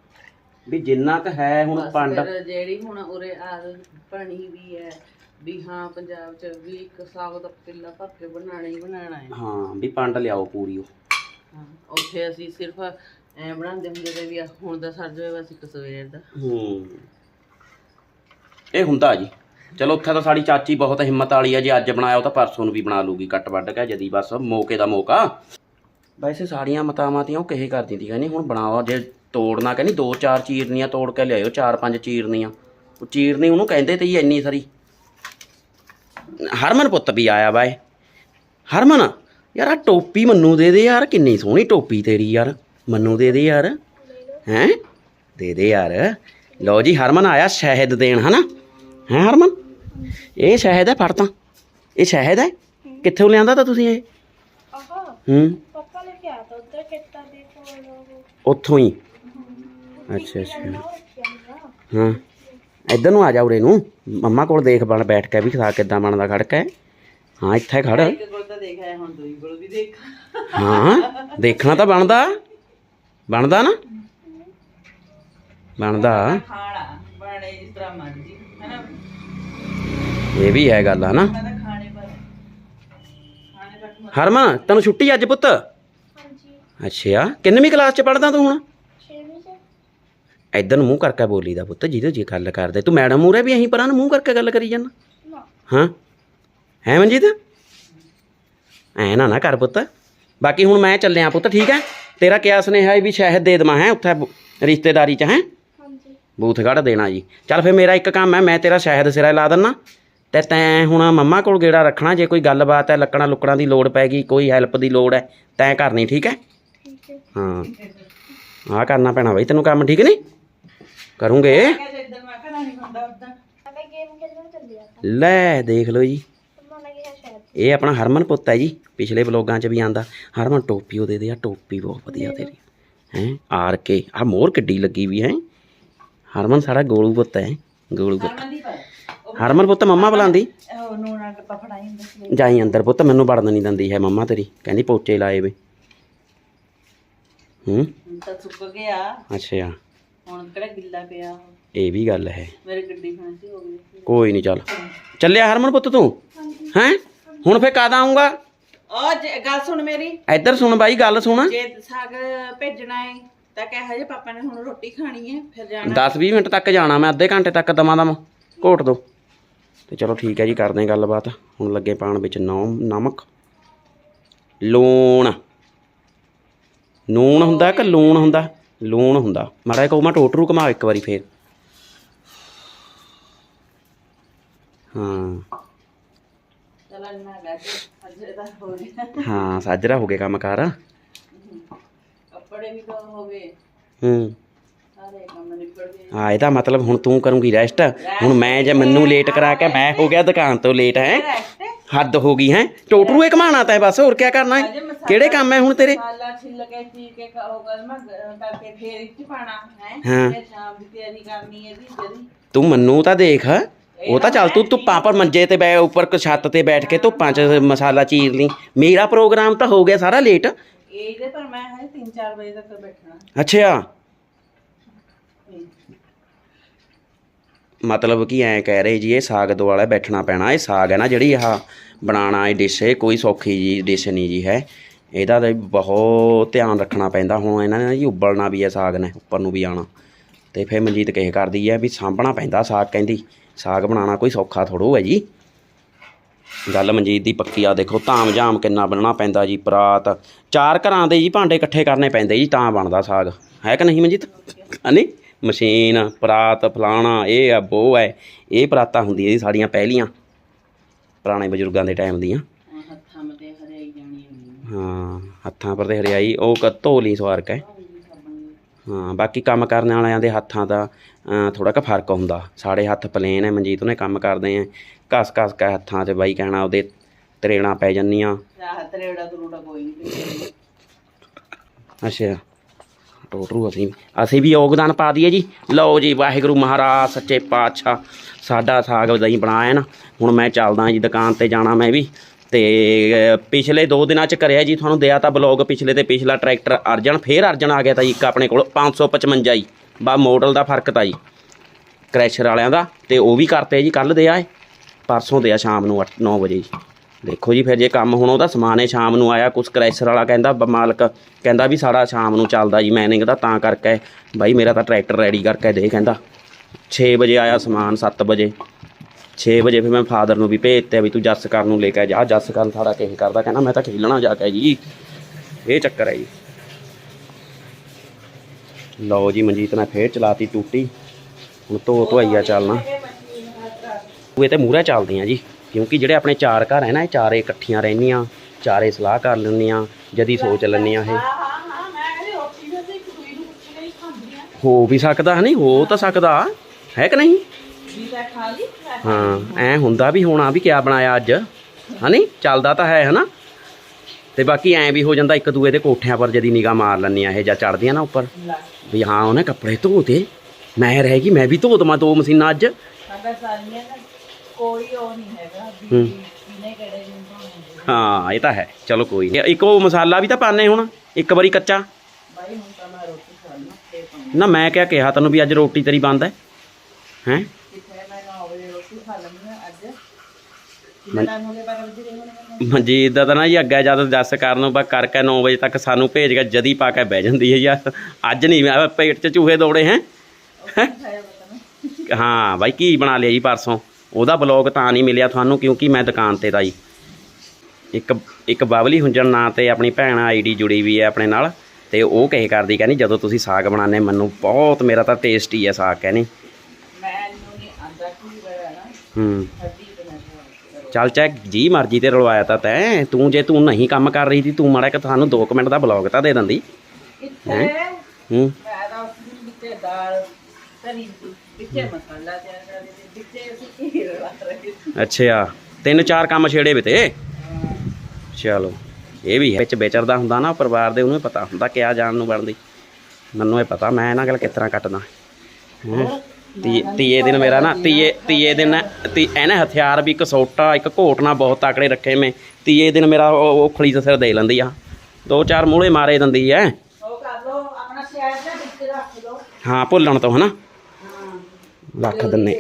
ਵੀ ਜਿੰਨਾ ਕ ਹੈ ਹੁਣ ਪੰਡ ਫਿਰ ਜਿਹੜੀ ਹੁਣ ਉਰੇ ਆਦਤ ਬਣੀ ਵੀ ਹੈ ਵੀ ਹਾਂ ਪੰਜਾਬ ਚ ਵੀ ਇੱਕ ਸਾਗ ਦਾ ਕਿੱਲਾ ਭਰ ਕੇ ਬਣਾਣਾ ਹੀ ਬਣਾਣਾ ਹੈ। ਹਾਂ ਵੀ ਪੰਡ ਲਿਆਓ ਪੂਰੀ ਉਹ। ਹਾਂ ਉੱਥੇ ਅਸੀਂ ਸਿਰਫ ਐ ਬਣਾਉਂਦੇ ਹੁੰਦੇ ਤੇ ਵੀ ਹੁਣ ਦਾ ਸਰ ਜਾਵੇ ਬਸ ਇੱਕ ਸਵੇਰ ਦਾ। ਹੂੰ। ਇਹ ਹੁੰਦਾ ਜੀ। ਚਲੋ, ਉੱਥੇ ਤਾਂ ਸਾਡੀ ਚਾਚੀ ਬਹੁਤ ਹਿੰਮਤ ਵਾਲੀ ਆ ਜੇ। ਅੱਜ ਬਣਾਇਆ ਉਹ ਤਾਂ ਪਰਸੋਂ ਨੂੰ ਵੀ ਬਣਾ ਲੂਗੀ, ਕੱਟ ਵੱਢ ਕੇ ਜਦੀ ਬਸ, ਮੌਕੇ ਦਾ ਮੌਕਾ। ਵੈਸੇ ਸਾਰੀਆਂ ਮਤਾਵਾਂ ਤੀਆਂ ਉਹ ਕਹੇ ਕਰ ਦਿੰਦੀ ਕਹਿੰਦੀ ਹੁਣ ਬਣਾਓ। ਜੇ ਤੋੜਨਾ ਕਹਿੰਦੀ, ਦੋ ਚਾਰ ਚੀਰਨੀਆਂ ਤੋੜ ਕੇ ਲਿਆਇਓ, ਚਾਰ ਪੰਜ ਚੀਰਨੀਆਂ। ਉਹ ਚੀਰਨੀ ਉਹਨੂੰ ਕਹਿੰਦੇ ਤੇ ਹੀ ਇੰਨੀ ਸਾਰੀ। ਹਰਮਨ ਪੁੱਤ ਵੀ ਆਇਆ ਬਾਏ ਹਰਮਨ, ਯਾਰ ਆ ਟੋਪੀ ਮੰਨੂ ਦੇ ਦੇ ਯਾਰ, ਕਿੰਨੀ ਸੋਹਣੀ ਟੋਪੀ ਤੇਰੀ ਯਾਰ। ਮੰਨੂ ਦੇ ਦੇ ਯਾਰ। ਹੈਂ? ਦੇ ਦੇ ਯਾਰ। ਲਓ ਜੀ ਹਰਮਨ ਆਇਆ ਸ਼ਹਿਦ ਦੇਣ ਹਨਾ? ਹੈ ਹਰਮਨ? ਇਹ ਸ਼ਹਿਦ ਹੈ ਫੜ ਤਾਂ। ਇਹ ਸ਼ਹਿਦ ਹੈ? ਕਿੱਥੋਂ ਲਿਆਂਦਾ ਤਾਂ ਤੁਸੀਂ ਇਹ? ਆਹਾ ਹੂੰ। ਪਾਪਾ ਲੈ ਕੇ ਆਇਆ ਤਾਂ ਉੱਧਰ ਖੇਤਾਂ ਦੇ ਕੋਲ। ਉੱਥੋਂ ਹੀ? ਅੱਛਾ ਅੱਛਾ। ਹਾਂ। ਇੱਧਰ ਨੂੰ ਆ ਜਾ ਉਰੇ ਨੂੰ। ਮੰਮਾ ਕੋਲ ਦੇਖ ਬਣ ਬੈਠ ਕੇ ਵੀ ਖਾ ਕਿੱਦਾਂ ਬਣਦਾ ਖੜਕਾ ਹੈ। ਹਾਂ ਇੱਥੇ ਖੜ। ਇੱਕ ਕੋਲ ਤਾਂ ਦੇਖਿਆ ਹੁਣ ਦੂਜੀ ਕੋਲ ਵੀ ਦੇਖ ਹਾਂ ਦੇਖਣਾ ਤਾਂ ਬਣਦਾ। ਬਣਦਾ ਨਾ? ਬਣਦਾ। ਖਾਣਾ ਬਣੇ ਜਿਸ ਤਰ੍ਹਾਂ ਮਰਜ਼ੀ ਹੈਨਾ? ਇਹ ਵੀ ਹੈ ਗੱਲ ਹਨਾ? ਹਰਮਨ ਤੈਨੂੰ ਛੁੱਟੀ ਅੱਜ ਪੁੱਤ? ਹਾਂਜੀ। ਅੱਛਾ ਕਿੰਨਵੀਂ ਕਲਾਸ ਚ ਪੜਦਾ ਤੂੰ ਹੁਣ? 6ਵੀਂ ਚ। ਇੱਧਰ ਨੂੰ ਮੂੰਹ ਕਰਕੇ ਬੋਲੀਦਾ ਪੁੱਤ ਜਿਹਦੇ ਜੇ ਗੱਲ ਕਰਦੇ। ਤੂੰ ਮੈਡਮ ਮੂਰੇ ਵੀ ਅਹੀਂ ਪਰਾਂ ਨੂੰ ਮੂੰਹ ਕਰਕੇ ਗੱਲ ਕਰੀ ਜਾਂਦਾ ਹਾਂ? ਹੈ ਮਨਜੀਤ? ਐ ਨਾ ਨਾ ਕਰ ਪੁੱਤ। ਬਾਕੀ ਹੁਣ ਮੈਂ ਚੱਲਿਆ ਪੁੱਤ ਠੀਕ ਹੈ? ਤੇਰਾ ਕਿਆ ਸੁਨੇਹਾ ਹੈ ਵੀ ਸ਼ਹਿਦ ਦੇ ਦੇਵਾਂ ਹੈ? ਉੱਥੇ ਰਿਸ਼ਤੇਦਾਰੀ ਚ ਹੈ? ਹਾਂਜੀ। ਬੂਥ ਕੱਢ ਦੇਣਾ ਜੀ। ਚੱਲ ਫਿਰ ਮੇਰਾ ਇੱਕ ਕੰਮ ਹੈ ਮੈਂ ਤੇਰਾ ਸ਼ਹਿਦ ਸਿਰਾ ਲਾ ਦਿੰਨਾ। ਤੇ ਤੈਂ ਹੁਣ ਮੰਮਾ ਕੋਲ ਗੇੜਾ ਰੱਖਣਾ ਜੇ ਕੋਈ ਗੱਲਬਾਤ ਹੈ ਲੱਕੜਾਂ ਲੁੱਕੜਾਂ ਦੀ ਲੋੜ ਪੈਗੀ ਕੋਈ ਹੈਲਪ ਦੀ ਲੋੜ ਹੈ ਤੈਂ ਕਰਨੀ ਠੀਕ ਹੈ? ਠੀਕ ਹੈ। ਹਾਂ। ਆਹ ਕਰਨਾ ਪੈਣਾ ਬਈ ਤੈਨੂੰ ਕੰਮ ਠੀਕ ਨਹੀਂ? ਕਰੂੰਗੇ। ਆ ਲੈ ਦੇਖ ਲਓ ਜੀ। ਇਹ ਆਪਣਾ ਹਰਮਨ ਪੁੱਤ ਹੈ ਜੀ। ਪਿਛਲੇ ਵਲੋਗਾਂ 'ਚ ਵੀ ਆਂਦਾ ਹਰਮਨ ਟੋਪੀ ਉਹਦੇ ਦੇ ਆ ਟੋਪੀ ਬਹੁਤ ਵਧੀਆ ਤੇਰੀ ਹੈ ਆਰ ਕੇ ਆ ਮੋਰ ਕਿੱਡੀ ਲੱਗੀ ਵੀ ਹੈ। ਹਰਮਨ ਸਾਡਾ ਗੋਲੂ ਪੁੱਤ ਹੈ ਗੋਲੂ ਪੁੱਤ। ਹਰਮਨ ਦੀ ਪੁੱਤ ਮੰਮਾ ਬੁਲਾਉਂਦੀ? ਉਹ ਜਾਈ ਅੰਦਰ ਪੁੱਤ ਮੈਨੂੰ ਵੜਨ ਨਹੀਂ ਦਿੰਦੀ ਹੈ ਮੰਮਾ ਤੇਰੀ ਕਹਿੰਦੀ ਪੋਚੇ ਲਾਏ ਵੇ। ਹੂੰ? ਹੁਣ ਤਾਂ ਸੁੱਕ ਗਿਆ। ਅੱਛਾ। ਹੁਣ ਕਿਹੜਾ ਗਿੱਲਾ ਪਿਆ ਇਹ ਵੀ ਗੱਲ ਹੈ। ਮੇਰੇ ਗੱਡੀ ਫਾਂਸੀ ਹੋ ਗਈ। ਕੋਈ ਨਹੀਂ ਚੱਲ। ਚੱਲਿਆ ਹਰਮਨ ਪੁੱਤ ਤੂੰ ਹੈਂ? ਹੁਣ ਫੇਰ ਕਦ ਆਉਂਗਾ ਉਹ ਜੇ- ਗੱਲ ਸੁਣ ਮੇਰੀ। ਇੱਧਰ ਸੁਣ ਬਾਈ ਗੱਲ ਸੁਣ। ਜੇ ਸਾਗ ਭੇਜਣਾ ਹੈ ਤਾਂ ਕਹਿ ਹਜੇ ਪਾਪਾ ਨੇ ਹੁਣ ਰੋਟੀ ਖਾਣੀ ਹੈ ਫਿਰ ਜਾਣਾ। 10-20 ਮਿੰਟ ਤੱਕ ਜਾਣਾ ਮੈਂ ਅੱਧੇ ਘੰਟੇ ਤੱਕ ਦਮਾ ਦਮ। ਘੋਟ ਦੋ। ਤੇ ਚਲੋ ਠੀਕ ਹੈ ਜੀ ਕਰਦੇ ਹਾਂ ਗੱਲਬਾਤ। ਹੁਣ ਲੱਗੇ ਪਾਣ ਵਿੱਚ ਨੌ ਨਮਕ। ਲੂਣ। ਨੂਣ ਹੁੰਦਾ ਕਿ ਲੂਣ ਹੁੰਦਾ? ਲੂਣ ਹੁੰਦਾ। ਮਾੜਾ ਕਹੋ ਮੈਂ ਟੋਟਰੂ ਘਮਾ ਇੱਕ ਵਾਰੀ ਫੇਰ। ਹਾਂ। ਚਲ ਨਾ ਗੱਜ ਹੋ ਗਿਆ। ਹਾਂ ਸਾਜਰਾ ਹੋ ਗਿਆ ਕੰਮ ਕਾਰ। ਕੱਪੜੇ ਵੀ ਤਾਂ ਹੋ ਗਏ। ਹੂੰ। ਸਾਰੇ ਕੰਮ ਨਿਬੜ ਗਏ ਹਾਂ ਇਹਦਾ ਮਤਲਬ ਹੁਣ ਤੂੰ ਕਰੂੰਗੀ ਰੈਸਟ ਹੁਣ ਮੈਂ ਜੇ ਮੈਨੂੰ ਲੇਟ ਕਰਾ ਕੇ ਮੈਂ ਹੋ ਗਿਆ ਦੁਕਾਨ ਤੋਂ ਲੇਟ ਹੈ? ਹੱਦ ਹੋ ਗਈ ਹੈ? ਟੋਟਰੂ ਇਹ ਘਮਾਣਾ ਤਾਂ ਬਸ ਹੋਰ ਕੀ ਕਰਨਾ ਹੈ? ਕਿਹੜੇ ਕੰਮ ਹੈ ਹੁਣ ਤੇਰੇ? ਮਸਾਲਾ ਛਿੱਲ ਕੇ ਚੀਰ ਕੇ ਕ- ਉਹ ਗਰਮਾ ਕਰਕੇ ਫੇਰ ਇੱਥੇ ਪਾਣਾ ਹੈ? ਹਾਂ। ਫਿਰ ਸ਼ਾਮ ਦੀ ਤਿਆਰੀ ਕਰਨੀ ਹੈ ਇਹਦੀ ਜਦੀ ਤੂੰ ਮੰਨੂ ਤਾਂ ਦੇਖ। ਉਹ ਤਾਂ ਚੱਲ ਤੂੰ ਧੁੱਪਾਂ ਪਰ ਮੰਜੇ ਤੇ ਬੈ ਉੱਪਰ ਕ- ਛੱਤ ਤੇ ਬੈਠ ਕੇ ਧੁੱਪਾਂ 'ਚ ਮਸਾਲਾ ਚੀਰ ਲਈ। ਮੇਰਾ ਪ੍ਰੋਗਰਾਮ ਤਾਂ ਹੋ ਗਿਆ ਸਾਰਾ ਲੇਟ। ਇਹਦੇ ਪਰ ਮੈਂ ਹੈ 3-4 ਵਜੇ ਤੱਕ ਬੈਠਣਾ। ਅੱਛਾ। ਮਤਲਬ ਕਿ ਐਂ ਕਹਿ ਰਹੇ ਜੀ ਇਹ ਸਾਗ ਦੁਆਲੇ ਬੈਠਣਾ ਪੈਣਾ। ਇਹ ਸਾਗ ਹੈ ਨਾ ਜਿਹੜੀ ਆਹ ਬਣਾਉਣਾ ਇਹ ਡਿਸ਼ ਇਹ ਕੋਈ ਸੌਖੀ ਜੀ ਡਿਸ਼ ਨਹੀਂ ਜੀ ਹੈ। ਇਹਦਾ ਤਾਂ ਬਹੁਤ ਧਿਆਨ ਰੱਖਣਾ ਪੈਂਦਾ। ਹੁਣ ਇਹਨਾਂ ਨੇ ਜੀ ਉਬਲਣਾ ਵੀ ਹੈ ਸਾਗ ਨੇ ਉੱਪਰ ਨੂੰ ਵੀ ਆਣਾ ਤੇ ਫਿਰ ਮਨਜੀਤ ਕਹੇ ਕਰਦੀ ਹੈ ਵੀ ਸਾਂਭਣਾ ਪੈਂਦਾ ਸਾਗ ਕਹਿੰਦੀ। ਸਾਗ ਬਣਾਉਣਾ ਕੋਈ ਸੌਖਾ ਥੋੜੋ ਹੈ ਜੀ। ਗੱਲ ਮਨਜੀਤ ਦੀ ਪੱਕੀ ਆ ਦੇਖੋ ਧਾਮ ਜਾਮ ਕਿੰਨਾ ਬਣਨਾ ਪੈਂਦਾ ਜੀ ਪਰਾਤ। ਚਾਰ ਘਰਾਂ ਦੇ ਜੀ ਭਾਂਡੇ ਇਕੱਠੇ ਕਰਨੇ ਪੈਂਦੇ ਜੀ ਤਾਂ ਬਣਦਾ ਸਾਗ। ਹੈ ਕਿ ਨਹੀਂ ਮਨਜੀਤ? ਨਹੀਂ? ਮਸ਼ੀਨ ਪਰਾਤ ਫਲਾਣਾ ਇਹ ਆ ਬੋ ਹੈ। ਇਹ ਪਰਾਤਾਂ ਹੁੰਦੀਆਂ ਜੀ ਸਾਡੀਆਂ ਪਹਿਲੀਆਂ ਪੁਰਾਣੇ ਬਜ਼ੁਰਗਾਂ ਦੇ ਟਾਈਮ ਦੀਆਂ। ਹੈ ਹੱਥਾਂ ਪਰ ਤੇ ਹਰਿਆਈ ਉਹ ਧੋਲੀ ਸਵਾਰਕ ਹੈ। ਹਾਂ ਬਾਕੀ ਕੰਮ ਕਰਨ ਵਾਲਿਆਂ ਦੇ ਹੱਥਾਂ ਦਾ ਥੋੜਾ ਕੁ ਫ਼ਰਕ ਹੁੰਦਾ ਸਾਡੇ ਹੱਥ ਪਲੇਨ ਹੈ ਮਨਜੀਤ ਉਹਨੇ ਕੰਮ ਕਰਦੇ ਆ ਘਸ ਘਸ ਕੇ ਹੱਥਾਂ 'ਚ ਬਾਈ ਕਹਿਣਾ ਉਹਦੇ ਤਰੇੜਾਂ ਪੈ ਜੰਨੀਆਂ ਰਾਹਤ ਰੇੜਾ ਤਰੂੜਾ ਕੋਈ ਨਹੀਂ ਅੱਛਾ। ਟੋਟਰੂ ਅਸੀਂ ਅਸੀਂ ਵੀ ਯੋਗਦਾਨ ਪਾ ਦਈਏ ਜੀ। ਲਓ ਜੀ ਵਾਹਿਗੁਰੂ ਮਹਾਰਾਜ ਸੱਚੇ ਪਾਤਸ਼ਾਹ। ਸਾਡਾ ਸਾਗ ਦਹੀਂ ਬਣਾਇਆ ਨਾ। ਹੁਣ ਮੈਂ ਚੱਲਦਾ ਜੀ ਦੁਕਾਨ ਤੇ ਜਾਣਾ ਮੈਂ ਵੀ। ਤੇ ਪਿਛਲੇ 2 ਦਿਨਾਂ ਚ ਕਰਿਆ ਜੀ ਤੁਹਾਨੂੰ ਦਿਆ ਤਾਂ ਬਲੌਗ ਪਿਛਲੇ ਤੇ ਪਿਛਲਾ ਟਰੈਕਟਰ ਅਰਜਨ ਫੇਰ ਅਰਜਨ ਆ ਗਿਆ ਤਾਂ ਜੀ ਇੱਕ ਆਪਣੇ ਕੋਲ 555 ਜੀ ਬਾ ਮਾਡਲ ਦਾ ਫ਼ਰਕ ਤਾਂ ਜੀ ਕ੍ਰੈਸ਼ਰ ਵਾਲਿਆਂ ਦਾ, ਤੇ ਉਹ ਵੀ ਕਰਤੇ ਜੀ ਕੱਲ ਦੇ ਆਏ ਪਰਸੋਂ ਦੇ ਆ ਸ਼ਾਮ ਨੂੰ 8-9 ਵਜੇ ਜੀ। ਦੇਖੋ ਜੀ, ਫਿਰ ਜੇ ਕੰਮ ਹੁਣ ਉਹਦਾ ਸਮਾਨ ਹੈ, ਸ਼ਾਮ ਨੂੰ ਆਇਆ, ਕੁਛ ਕ੍ਰੈਸ਼ਰ ਵਾਲਾ ਕਹਿੰਦਾ, ਬ- ਮਾਲਕ ਕਹਿੰਦਾ ਵੀ ਸਾਡਾ ਸ਼ਾਮ ਨੂੰ ਚੱਲਦਾ ਜੀ ਮੈਨਿੰਗ ਦਾ, ਤਾਂ ਕਰਕੇ, ਬਾਈ ਮੇਰਾ ਤਾਂ ਟਰੈਕਟਰ ਰੈਡੀ ਕਰਕੇ ਦੇ ਕਹਿੰਦਾ। 6 ਵਜੇ ਆਇਆ ਸਮਾਨ 7 ਵਜੇ। 6 ਵਜੇ ਫਿਰ ਮੈਂ ਫਾਦਰ ਨੂੰ ਵੀ ਭੇਜਤੇ ਵੀ ਤੂੰ ਜੱਸ ਕਰਨ ਨੂੰ ਲੈ ਕੇ ਜਾ ਜੱਸ ਕਰਨ ਸਾਡਾ ਕਿਸੇ ਕਰਦਾ, ਕਹਿੰਦਾ ਮੈਂ ਤਾਂ ਖੇਲਣਾ ਜਾ ਕੇ ਜੀ। ਇਹ ਚੱਕਰ ਹੈ ਜੀ। ਲਓ ਜੀ ਮਨਜੀਤ ਨੇ ਫੇਰ ਚਲਾਤੀ ਟੂਟੀ। ਹੁਣ ਧੋ ਧੋਈਆ ਚੱਲਣਾ। ਉਹ ਤੇ ਮੂਹਰੇ ਚੱਲਦੀਆਂ ਜੀ ਕਿਉਂਕਿ ਜਿਹੜੇ ਆਪਣੇ ਚਾਰ ਘਰ ਹੈ ਨਾ ਇਹ ਚਾਰੇ ਇਕੱਠੀਆਂ ਰਹਿੰਦੀਆਂ ਚਾਰੇ ਸਲਾਹ ਕਰ ਲੈਂਦੀਆਂ ਜਦੀ ਸੋਚ ਲੈਂਦੀਆਂ ਇਹ। ਹੋ ਵੀ ਸਕਦਾ ਹੈ ਨਹੀਂ ਹੋ ਤਾਂ ਸਕਦਾ। ਹੈ ਕਿ ਨਹੀਂ? ਹਾਂ ਐ ਹੁੰਦਾ ਵੀ ਹੋਣਾ ਵੀ ਕਿਆ ਬਣਾਇਆ ਅੱਜ। ਹਨੀ ਚੱਲਦਾ ਤਾਂ ਹੈ ਹਨਾ। ਤੇ ਬਾਕੀ ਐ ਵੀ ਹੋ ਜਾਂਦਾ ਇੱਕ ਦੂਏ ਦੇ ਕੋਠਿਆਂ ਪਰ ਜਦੀ ਨਿਗਾਹ ਮਾਰ ਲੈਂਦੀਆਂ ਇਹ ਜਾਂ ਚੜਦੀਆਂ ਨਾ ਉੱਪਰ। ਵੀ ਹਾਂ ਉਹਨੇ ਕੱਪੜੇ ਧੋਤੇ ਮੈਂ ਰਹਿ ਗਈ ਮੈਂ ਵੀ ਧੋ ਦਵਾਂ ਦੋ ਮਸ਼ੀਨਾਂ ਅੱਜ। ਸਾਡਾ ਸਾਰੀਆਂ ਨਾ ਕੋਈ ਉਹ ਨਹੀਂ ਹੈਗਾ ਹੂੰ। ਵੀ ਕਿਨੇ ਕਿਹੜੇ ਦਿਨ ਬਣਾਉਂਦੇ ਹਾਂ ਇਹ ਤਾਂ ਹੈ ਚਲੋ ਕੋਈ ਨਹੀਂ। ਇੱਕ ਉਹ ਮਸਾਲਾ ਵੀ ਤਾਂ ਪਾਣੇ ਹੁਣ ਇੱਕ ਵਾਰੀ ਕੱਚਾ। ਬਾਈ ਹੁਣ ਤਾਂ ਮੈਂ ਰੋਟੀ ਖਾਣਾ ਤੇ ਪਾਉਂ ਨਾ ਮੈਂ ਕਿਹਾ ਕਿਹਾ ਤੈਨੂੰ ਵੀ ਅੱਜ ਰੋਟੀ ਤੇਰੀ ਬੰਦ ਹੈ। ਹੈ? ਕਿਥੇ ਮੈਂ 9 ਵਜੇ ਰੋਟੀ ਖਾ ਲੈਂਦੀ ਅੱਜ। ਕਿੰਨਾ ਹੋ ਗਿਆ 12 ਵਜੇ ਰਹੇ ਹੋਣੇ ਮਨਜੀਤ ਦਾ ਤਾਂ ਨਾ ਜੀ ਅੱਗੇ ਜਦ ਦੱਸ ਕਰਨ ਬਾ ਕਰਕੇ 9 ਵਜੇ ਤੱਕ ਸਾਨੂੰ ਭੇਜ ਕੇ ਜਦੀ ਪਾ ਕੇ ਬਹਿ ਜਾਂਦੀ ਹੈ ਯਾਰ ਅੱਜ ਨਹੀਂ ਮੈਂ ਪੇਟ 'ਚ ਚੂਹੇ ਦੌੜੇ ਹੈ। ਹਾਂ? ਬਾਈ ਕੀ ਬਣਾ ਲਿਆ ਜੀ ਪਰਸੋਂ? ਉਹਦਾ ਬਲੌਗ ਤਾਂ ਨਹੀਂ ਮਿਲਿਆ ਤੁਹਾਨੂੰ ਕਿਉਂਕਿ ਮੈਂ ਦੁਕਾਨ ਤੇ ਦਾ ਜੀ। ਇੱਕ ਇੱਕ ਬਬਲੀ ਹੁੰਜਣ ਨਾਂ ਤੇ ਆਪਣੀ ਭੈਣ ਆਈਡੀ ਜੁੜੀ ਵੀ ਹੈ ਆਪਣੇ ਨਾਲ ਤੇ ਉਹ ਕਹੇ ਕਰਦੀ ਕਹਿੰਦੀ ਜਦੋਂ ਤੁਸੀਂ ਸਾਗ ਬਣਾਉਂਦੇ ਮੈਨੂੰ ਬਹੁਤ ਮੇਰਾ ਤਾਂ ਟੇਸਟੀ ਹੈ ਸਾਗ ਕਹਿੰਦੀ। ਮੈਨੂੰ ਨਹੀਂ ਆਂਦਾ ਕੀ ਹੋਇਆ ਨਾ ਹੂੰ। ਚੱਲ ਚਾਹੇ ਜੀ ਮਰਜ਼ੀ ਤੇ ਰਲਵਾਇਆ ਤਾਂ ਤੈਂ ਤੂੰ ਜੇ ਤੂੰ ਨਹੀਂ ਕੰਮ ਕਰ ਰਹੀ ਸੀ ਤੂੰ ਮਾੜਾ ਕਿ ਤੁਹਾਨੂੰ 2 ਮਿੰਟ ਦਾ ਬਲੌਗ ਤਾਂ ਦੇ ਦਿੰਦੀ। ਹੈਂ? ਹੂੰ। ਵਿੱਚੇ ਦਾਲ ਵਿੱਚੇ ਮਸਾਲਾ ਤਿਆਰ ਵਿੱਚੇ ਅਸੀਂ ਰਹੇ ਅੱਛਾ ਤਿੰਨ ਚਾਰ ਕੰਮ ਛੇੜੇ ਵੇ ਤੇ? ਚਲੋ ਇਹ ਵੀ ਹੈ। ਵਿੱਚ ਵਿਚਰਦਾ ਹੁੰਦਾ ਨਾ ਪਰਿਵਾਰ ਦੇ ਉਹਨੂੰ ਪਤਾ ਹੁੰਦਾ ਕਿਆ ਜਾਣ ਨੂੰ ਬਣਦੀ। ਮੈਨੂੰ ਇਹ ਪਤਾ ਮੈਂ ਇਹਨਾਂ ਗੱਲ ਕਿਸ ਤਰ੍ਹਾਂ ਕੱਟਦਾ। ਹੈਂ। ਤੀ ਤੀਏ ਦਿਨ ਮੇਰਾ ਨਾ ਤੀਏ ਤੀਏ ਦਿਨ ਤੀ ਇਹਨੇ ਹਥਿਆਰ ਵੀ ਇੱਕ ਸੋਟਾ ਇੱਕ ਘੋਟਣਾ ਬਹੁਤ ਤਾਕੜੇ ਰੱਖੇ ਮੈਂ। ਤੀਏ ਦਿਨ ਮੇਰਾ ਉਹ ਉਹ ਖਲੀ ਦਾ ਸਿਰ ਦੇ ਲੈਂਦੀ ਆ। ਦੋ ਚਾਰ ਮੂਹਲੇ ਮਾਰੇ ਦਿੰਦੀ ਐ। ਹਾਂ ਭੁੱਲਣ ਤੋਂ ਹਨਾ। ਰੱਖ ਦਿੰਨੇ।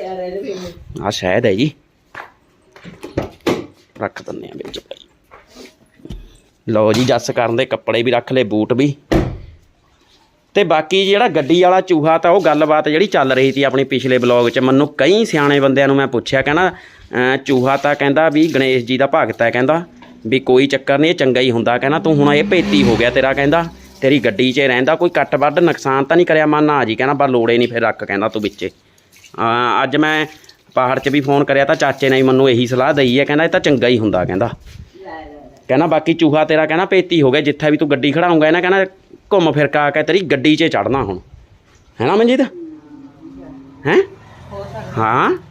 ਆ ਸ਼ਾਇਦ ਹੈ ਜੀ। ਰੱਖ ਦਿੰਨੇ ਆ ਵਿੱਚ। ਭਾਈ ਲਓ ਜੀ ਜੱਸ ਕਰਨ ਦੇ ਕੱਪੜੇ ਵੀ ਰੱਖ ਲਏ ਬੂਟ ਵੀ। ਤੇ ਬਾਕੀ ਜਿਹੜਾ ਗੱਡੀ ਵਾਲਾ ਚੂਹਾ ਤਾਂ ਉਹ ਗੱਲਬਾਤ ਜਿਹੜੀ ਚੱਲ ਰਹੀ ਸੀ ਆਪਣੀ ਪਿਛਲੇ ਬਲੌਗ 'ਚ ਮੈਨੂੰ ਕਈ ਸਿਆਣੇ ਬੰਦਿਆਂ ਨੂੰ ਮੈਂ ਪੁੱਛਿਆ ਕਹਿੰਦਾ ਚੂਹਾ ਤਾਂ ਕਹਿੰਦਾ ਵੀ ਗਣੇਸ਼ ਜੀ ਦਾ ਭਗਤ ਹੈ ਕਹਿੰਦਾ ਵੀ ਕੋਈ ਚੱਕਰ ਨਹੀਂ ਇਹ ਚੰਗਾ ਹੀ ਹੁੰਦਾ ਕਹਿੰਦਾ ਤੂੰ ਹੁਣ ਇਹ ਭੇਤੀ ਹੋ ਗਿਆ ਤੇਰਾ ਕਹਿੰਦਾ ਤੇਰੀ ਗੱਡੀ 'ਚ ਰਹਿੰਦਾ ਕੋਈ ਕੱਟ ਵੱਢ ਨੁਕਸਾਨ ਤਾਂ ਨਹੀਂ ਕਰਿਆ ਮਨ ਨਾ ਜੀ ਕਹਿੰਦਾ ਪਰ ਲੋੜੇ ਨਹੀਂ ਫਿਰ ਰੱਖ ਕਹਿੰਦਾ ਤੂੰ ਵਿੱਚੇ। ਅੱਜ ਮੈਂ ਪਹਾੜ 'ਚ ਵੀ ਫੋਨ ਕਰਿਆ ਤਾਂ ਚਾਚੇ ਨੇ ਮੈਨੂੰ ਇਹੀ ਸਲਾਹ ਦਈ ਹੈ ਕਹਿੰਦਾ ਇਹ ਤਾਂ ਚੰਗਾ ਹੀ ਹੁੰਦਾ ਕਹਿੰਦਾ। ਕਹਿੰਦਾ ਬਾਕੀ ਚੂਹਾ ਤੇਰਾ ਕਹਿੰਦਾ ਪੇਤੀ ਹੋ ਗਿਆ ਜਿੱਥੇ ਵੀ ਤੂੰ ਗੱਡੀ ਖੜਾਉਂਗਾ ਇਹਨਾਂ ਕਹਿੰਦਾ ਘੁੰਮ ਫਿਰ ਕਾ ਕੇ ਤੇਰੀ ਗੱਡੀ 'ਚ ਚੜਨਾ ਹੁਣ। ਹੈ ਨਾ ਮਨਜੀਤ? ਹੈ? ਹੋ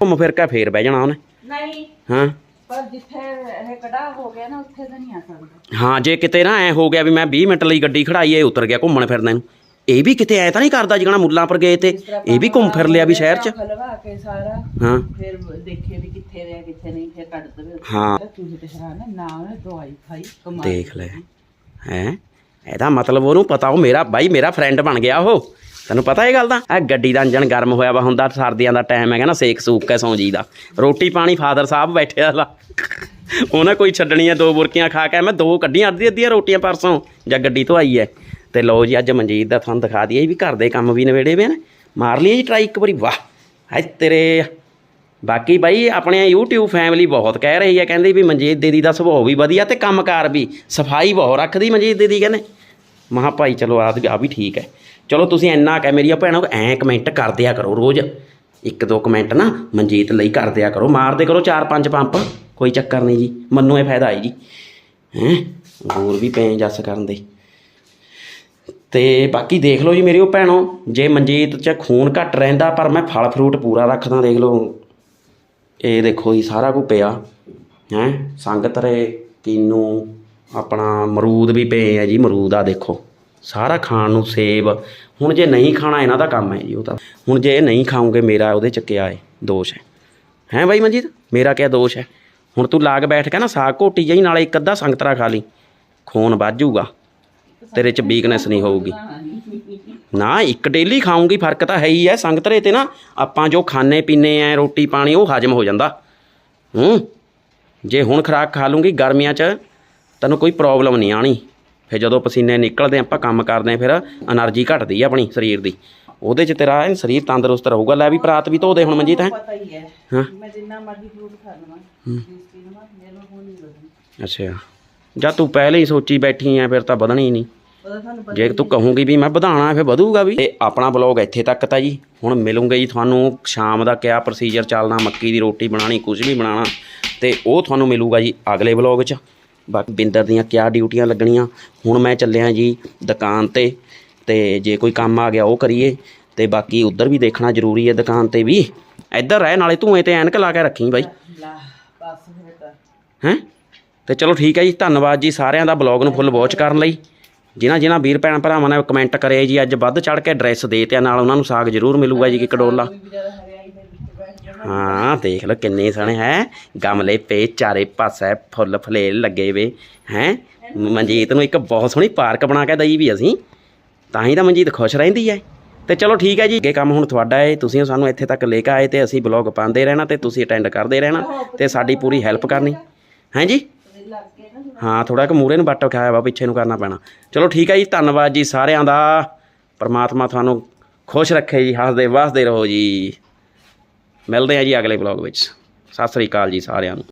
ਘੁੰਮ ਫਿਰ ਕੇ ਫੇਰ ਬਹਿ ਜਾਣਾ ਉਹਨੇ। ਨਹੀਂ। ਹਾਂ। ਪਰ ਜਿੱਥੇ ਇਹ ਕੜਾ ਹੋ ਗਿਆ ਨਾ ਉੱਥੇ ਤਾਂ ਨਹੀਂ ਆ ਸਕਦਾ। ਹਾਂ ਜੇ ਕਿਤੇ ਨਾ ਐ ਹੋ ਗਿਆ ਵੀ ਮੈਂ 20 ਮਿੰਟ ਲਈ ਗੱਡੀ ਖੜਾਈ ਇਹ ਉਤਰ ਗਿਆ ਘੁੰਮਣ ਫਿਰਨੇ ਨੂੰ। ਇਹ ਵੀ ਕਿਤੇ ਐ ਤਾਂ ਨਹੀਂ ਕਰਦਾ ਜਿਗਣਾ ਮੁੱਲਾਂ ਪਰ ਗਏ ਤੇ ਇਹ ਵੀ ਘੁੰਮ ਫਿਰ ਲਿਆ ਵੀ ਸ਼ਹਿਰ 'ਚ। ਖਲਵਾ ਕੇ ਸਾਰਾ ਹਾਂ। ਫਿਰ ਦੇਖੇ ਵੀ ਕਿੱਥੇ ਰਿਹਾ ਕਿੱਥੇ ਨਹੀਂ ਫਿਰ ਕੱਢ ਦਵੇ। ਹਾਂ। ਤੂੰ ਤੇ ਹੈਰਾਨ ਨਾ ਉਹਨੇ ਦਵਾਈ ਖਾਈ ਕਮਾਲ ਦੇਖ ਲੈ। ਹੈ? ਇਹਦਾ ਮਤਲਬ ਉਹਨੂੰ ਪਤਾ, ਉਹ ਮੇਰਾ ਬਾਈ ਮੇਰਾ ਫਰੈਂਡ ਬਣ ਗਿਆ ਉਹ। ਤੈਨੂੰ ਪਤਾ ਇਹ ਗੱਲ ਦਾ? ਇਹ ਗੱਡੀ ਦਾ ਇੰਜਣ ਗਰਮ ਹੋਇਆ ਵਾ ਹੁੰਦਾ, ਸਰਦੀਆਂ ਦਾ ਟਾਈਮ ਹੈਗਾ ਨਾ, ਸੇਕ ਸੂਕ ਕੇ ਸੌਂ ਜੀ ਦਾ। ਰੋਟੀ ਪਾਣੀ ਫਾਦਰ ਸਾਹਿਬ ਬੈਠੇ ਆ ਲਾ ਉਹਨੇ ਕੋਈ ਛੱਡਣੀ ਹੈ ਦੋ ਬੁਰਕੀਆਂ ਖਾ ਕੇ ਮੈਂ ਦੋ ਕੱਢੀਆਂ, ਅੱਧੀ ਅੱਧੀਆਂ ਰੋਟੀਆਂ ਪਰਸੋਂ ਜਾਂ ਗੱਡੀ ਤੋਂ ਆਈ ਹੈ। ਤੇ ਲਓ ਜੀ, ਅੱਜ ਮਨਜੀਤ ਦਾ ਤੁਹਾਨੂੰ ਦਿਖਾ ਦਈਏ ਵੀ ਘਰ ਦੇ ਕੰਮ ਵੀ ਨਵੇੜੇ ਵੇ ਨੇ। ਮਾਰ ਲਈ ਜੀ ਟਰਾਈ ਇੱਕ ਵਾਰੀ, ਵਾਹ, ਹਾਏ ਤੇਰੇ। ਬਾਕੀ ਬਾਈ ਆਪਣੇ YouTube ਫੈਮਿਲੀ ਬਹੁਤ ਕਹਿ ਰਹੀ ਹੈ, ਕਹਿੰਦੀ ਵੀ ਮਨਜੀਤ ਦੀਦੀ ਦਾ ਸੁਭਾਅ ਵੀ ਵਧੀਆ ਤੇ ਕੰਮਕਾਰ ਵੀ, ਸਫ਼ਾਈ ਬਹੁਤ ਰੱਖਦੀ ਮਨਜੀਤ ਦੀਦੀ ਕਹਿੰਦੇ। ਮਹਾ ਭਾਈ ਚਲੋ ਆ ਆ ਵੀ ਠੀਕ ਹੈ। ਚਲੋ ਤੁਸੀਂ ਇੰਨਾ ਕਹਿ ਮੇਰੀਆਂ ਭੈਣਾਂ ਐਂ ਕਮੈਂਟ ਕਰ ਦਿਆ ਕਰੋ ਰੋਜ਼। ਇੱਕ ਦੋ ਕਮੈਂਟ ਨਾ ਮਨਜੀਤ ਲਈ ਕਰ ਦਿਆ ਕਰੋ। ਮਾਰਦੇ ਕਰੋ ਚਾਰ ਪੰਜ ਪੰਪ। ਕੋਈ ਚੱਕਰ ਨਹੀਂ ਜੀ, ਮੈਨੂੰ ਇਹ ਫਾਇਦਾ ਹੈ ਜੀ। ਹੈਂ? ਹੋਰ ਵੀ ਪਏ ਜੱਸ ਕਰਨ ਦੇ। ਤੇ ਬਾਕੀ ਦੇਖ ਲਓ ਜੀ ਮੇਰੀ ਉਹ ਭੈਣੋ, ਜੇ ਮਨਜੀਤ 'ਚ ਖੂਨ ਘੱਟ ਰਹਿੰਦਾ ਪਰ ਮੈਂ ਫਲ ਫਰੂਟ ਪੂਰਾ ਰੱਖਦਾ, ਦੇਖ ਲਓ। ਇਹ ਦੇਖੋ ਜੀ, ਸਾਰਾ ਕੁਝ ਪਿਆ, ਹੈ? ਸੰਗਤਰੇ ਕੀਨੂ, ਆਪਣਾ ਮਰੂਦ ਵੀ ਪਏ ਆ ਜੀ ਮਰੂਦ ਆ ਦੇਖੋ। ਸਾਰਾ ਖਾਣ ਨੂੰ ਸੇਬ। ਹੁਣ ਜੇ ਨਹੀਂ ਖਾਣਾ, ਇਹਨਾਂ ਦਾ ਕੰਮ ਹੈ ਜੀ ਉਹ ਤਾਂ। ਹੁਣ ਜੇ ਇਹ ਨਹੀਂ ਖਾਓਗੇ, ਮੇਰਾ ਉਹਦੇ ਚ ਕਿਆ ਹੈ ਦੋਸ਼ ਹੈ। ਹੈ ਬਾਈ ਮਨਜੀਤ? ਮੇਰਾ ਕਿਆ ਦੋਸ਼ ਹੈ? ਹੁਣ ਤੂੰ ਲਾਗ ਬੈਠ ਕੇ ਨਾ, ਸਾਗ ਘੋਟੀ ਜਾਈ ਨਾਲੇ ਇੱਕ ਅੱਧਾ ਸੰਗਤਰਾ ਖਾ ਲਈ। ਖੂਨ ਵੱਧ ਜਾਊਗਾ। ਤੇਰੇ ਚ ਵੀਕਨੈਸ ਨਹੀਂ ਹੋਊਗੀ। ਨਾ ਇੱਕ ਡੇਲੀ ਖਾਉਂਗੀ ਫ਼ਰਕ ਤਾਂ ਹੈ ਹੀ ਹੈ। ਸੰਗਤਰੇ ਤੇ ਨਾ ਆਪਾਂ ਜੋ ਖਾਣੇ ਪੀਨੇ ਆ ਰੋਟੀ ਪਾਣੀ ਉਹ ਹਜਮ ਹੋ ਜਾਂਦਾ। ਹੂੰ। ਜੇ ਹੁਣ ਖਰਾਕ ਖਾ ਲੂੰਗੀ ਗਰਮੀਆਂ 'ਚ ਤੈਨੂੰ ਕੋਈ ਪ੍ਰੋਬਲਮ ਨਹੀਂ ਆਣੀ ਫਿਰ ਜਦੋਂ ਪਸੀਨੇ ਨਿਕਲਦੇ ਆਪਾਂ ਕੰਮ ਕਰਦੇ ਆ ਫਿਰ એનર્ਜੀ ਘਟਦੀ ਆ ਆਪਣੀ ਸਰੀਰ ਦੀ। ਉਹਦੇ 'ਚ ਤੇਰਾ ਐਨ ਸਰੀਰ ਤੰਦਰੁਸਤ ਰਹੂਗਾ। ਲੈ ਵੀ ਪ੍ਰਾਤ ਵੀ ਧੋਦੇ ਹੁਣ ਮਨਜੀਤ ਹੈ? ਅੱਛਾ। ਜਾਂ ਤੂੰ ਪਹਿਲੇ ਹੀ ਸੋਚੀ ਬੈਠੀ ਆ ਫਿਰ ਤਾਂ ਵਧਣੀ ਨਹੀਂ। ਜੇ ਤੂੰ ਕਹੂੰਗੀ ਵੀ ਮੈਂ ਵਧਾਣਾ ਫਿਰ ਵਧੂਗਾ ਵੀ। ਤੇ ਆਪਣਾ ਬਲੌਗ ਇੱਥੇ ਤੱਕ ਤਾਂ ਜੀ ਹੁਣ ਮਿਲੂੰਗੇ ਜੀ ਤੁਹਾਨੂੰ ਸ਼ਾਮ ਦਾ ਕਿਆ ਪ੍ਰੋਸੀਜਰ ਚੱਲਣਾ ਮੱਕੀ ਦੀ ਰੋਟੀ ਬਣਾਣੀ ਕੁਝ ਵੀ ਬਣਾਉਣਾ ਤੇ ਉਹ ਤੁਹਾਨੂੰ ਮਿਲੂਗਾ ਜੀ ਅਗਲੇ ਬਲੌਗ 'ਚ। ਬਾਕੀ ਬਿੰਦਰ ਦੀਆਂ ਕਿਆ ਡਿਊਟੀਆਂ ਲੱਗਣੀਆਂ ਹੁਣ ਮੈਂ ਚੱਲਿਆ ਜੀ ਦੁਕਾਨ ਤੇ ਤੇ ਜੇ ਕੋਈ ਕੰਮ ਆ ਗਿਆ ਉਹ ਕਰੀਏ ਤੇ ਬਾਕੀ ਉੱਧਰ ਵੀ ਦੇਖਣਾ ਜ਼ਰੂਰੀ ਹੈ ਦੁਕਾਨ ਤੇ ਵੀ। ਇੱਧਰ ਰਹਿ ਨਾਲੇ ਧੂਏ ਤੇ ਐਨਕ ਲਾ ਕੇ ਰੱਖੀ ਬਾਈ। ਹੈਂ? ਤੇ ਚਲੋ ਠੀਕ ਹੈ ਜੀ ਧੰਨਵਾਦ ਜੀ ਸਾਰਿਆਂ ਦਾ ਬਲੌਗ ਨੂੰ ਫੁੱਲ ਵਾਚ ਕਰਨ ਲਈ। ਜਿਨ੍ਹਾਂ ਜਿਨ੍ਹਾਂ ਵੀਰ ਭੈਣ ਭਰਾਵਾਂ ਨੇ ਕਮੈਂਟ ਕਰੇ ਜੀ, ਅੱਜ ਵੱਧ ਚੜ ਕੇ ਐਡਰੈਸ ਦੇ ਤੇ ਨਾਲ ਉਹਨਾਂ ਨੂੰ ਸਾਗ ਜ਼ਰੂਰ ਮਿਲੂਗਾ ਜੀ ਕਿ ਕਡੋਲਾ ਹਾਂ, ਦੇਖ ਲਓ ਕਿੰਨੇ ਸੋਹਣੇ ਹੈ। ਗਮਲੇ ਪੇ ਚਾਰੇ ਪਾਸੇ ਫੁੱਲ ਫਲੇਲ ਲੱਗੇ ਵੇ, ਹੈ? ਮਨਜੀਤ ਨੂੰ ਇੱਕ ਬਹੁਤ ਸੋਹਣੀ ਪਾਰਕ ਬਣਾ ਕੇ ਦਈ ਵੀ ਅਸੀਂ। ਤਾਂ ਹੀ ਤਾਂ ਮਨਜੀਤ ਖੁਸ਼ ਰਹਿੰਦੀ ਹੈ। ਤੇ ਚਲੋ ਠੀਕ ਹੈ ਜੀ, ਅੱਗੇ ਕੰਮ ਹੁਣ ਤੁਹਾਡਾ ਹੈ ਤੁਸੀਂ ਸਾਨੂੰ ਇੱਥੇ ਤੱਕ ਲੈ ਕੇ ਆਏ ਤੇ ਅਸੀਂ ਬਲੌਗ ਪਾਉਂਦੇ ਰਹਿਣਾ ਤੇ ਤੁਸੀਂ ਅਟੈਂਡ ਕਰਦੇ ਰਹਿਣਾ ਤੇ ਸਾਡੀ ਪੂਰੀ ਹੈਲਪ ਕਰਨੀ। ਹੈ ਜੀ? ਹਾਂ ਥੋੜਾ ਕਿ ਮੂਰੇ ਨੂੰ ਬੱਟ ਵਿਖਾਇਆ ਵਾ, ਪਿੱਛੇ ਨੂੰ ਕਰਨਾ ਪੈਣਾ। ਚਲੋ ਠੀਕ ਹੈ ਜੀ, ਧੰਨਵਾਦ ਜੀ ਸਾਰਿਆਂ ਦਾ। ਪਰਮਾਤਮਾ ਤੁਹਾਨੂੰ ਖੁਸ਼ ਰੱਖੇ ਜੀ, ਹੱਸਦੇ ਵਸਦੇ ਰਹੋ ਜੀ। ਮਿਲਦੇ ਆ ਜੀ ਅਗਲੇ ਬਲੌਗ ਵਿੱਚ। ਸਤਿ ਸ੍ਰੀ ਅਕਾਲ ਜੀ ਸਾਰਿਆਂ ਨੂੰ।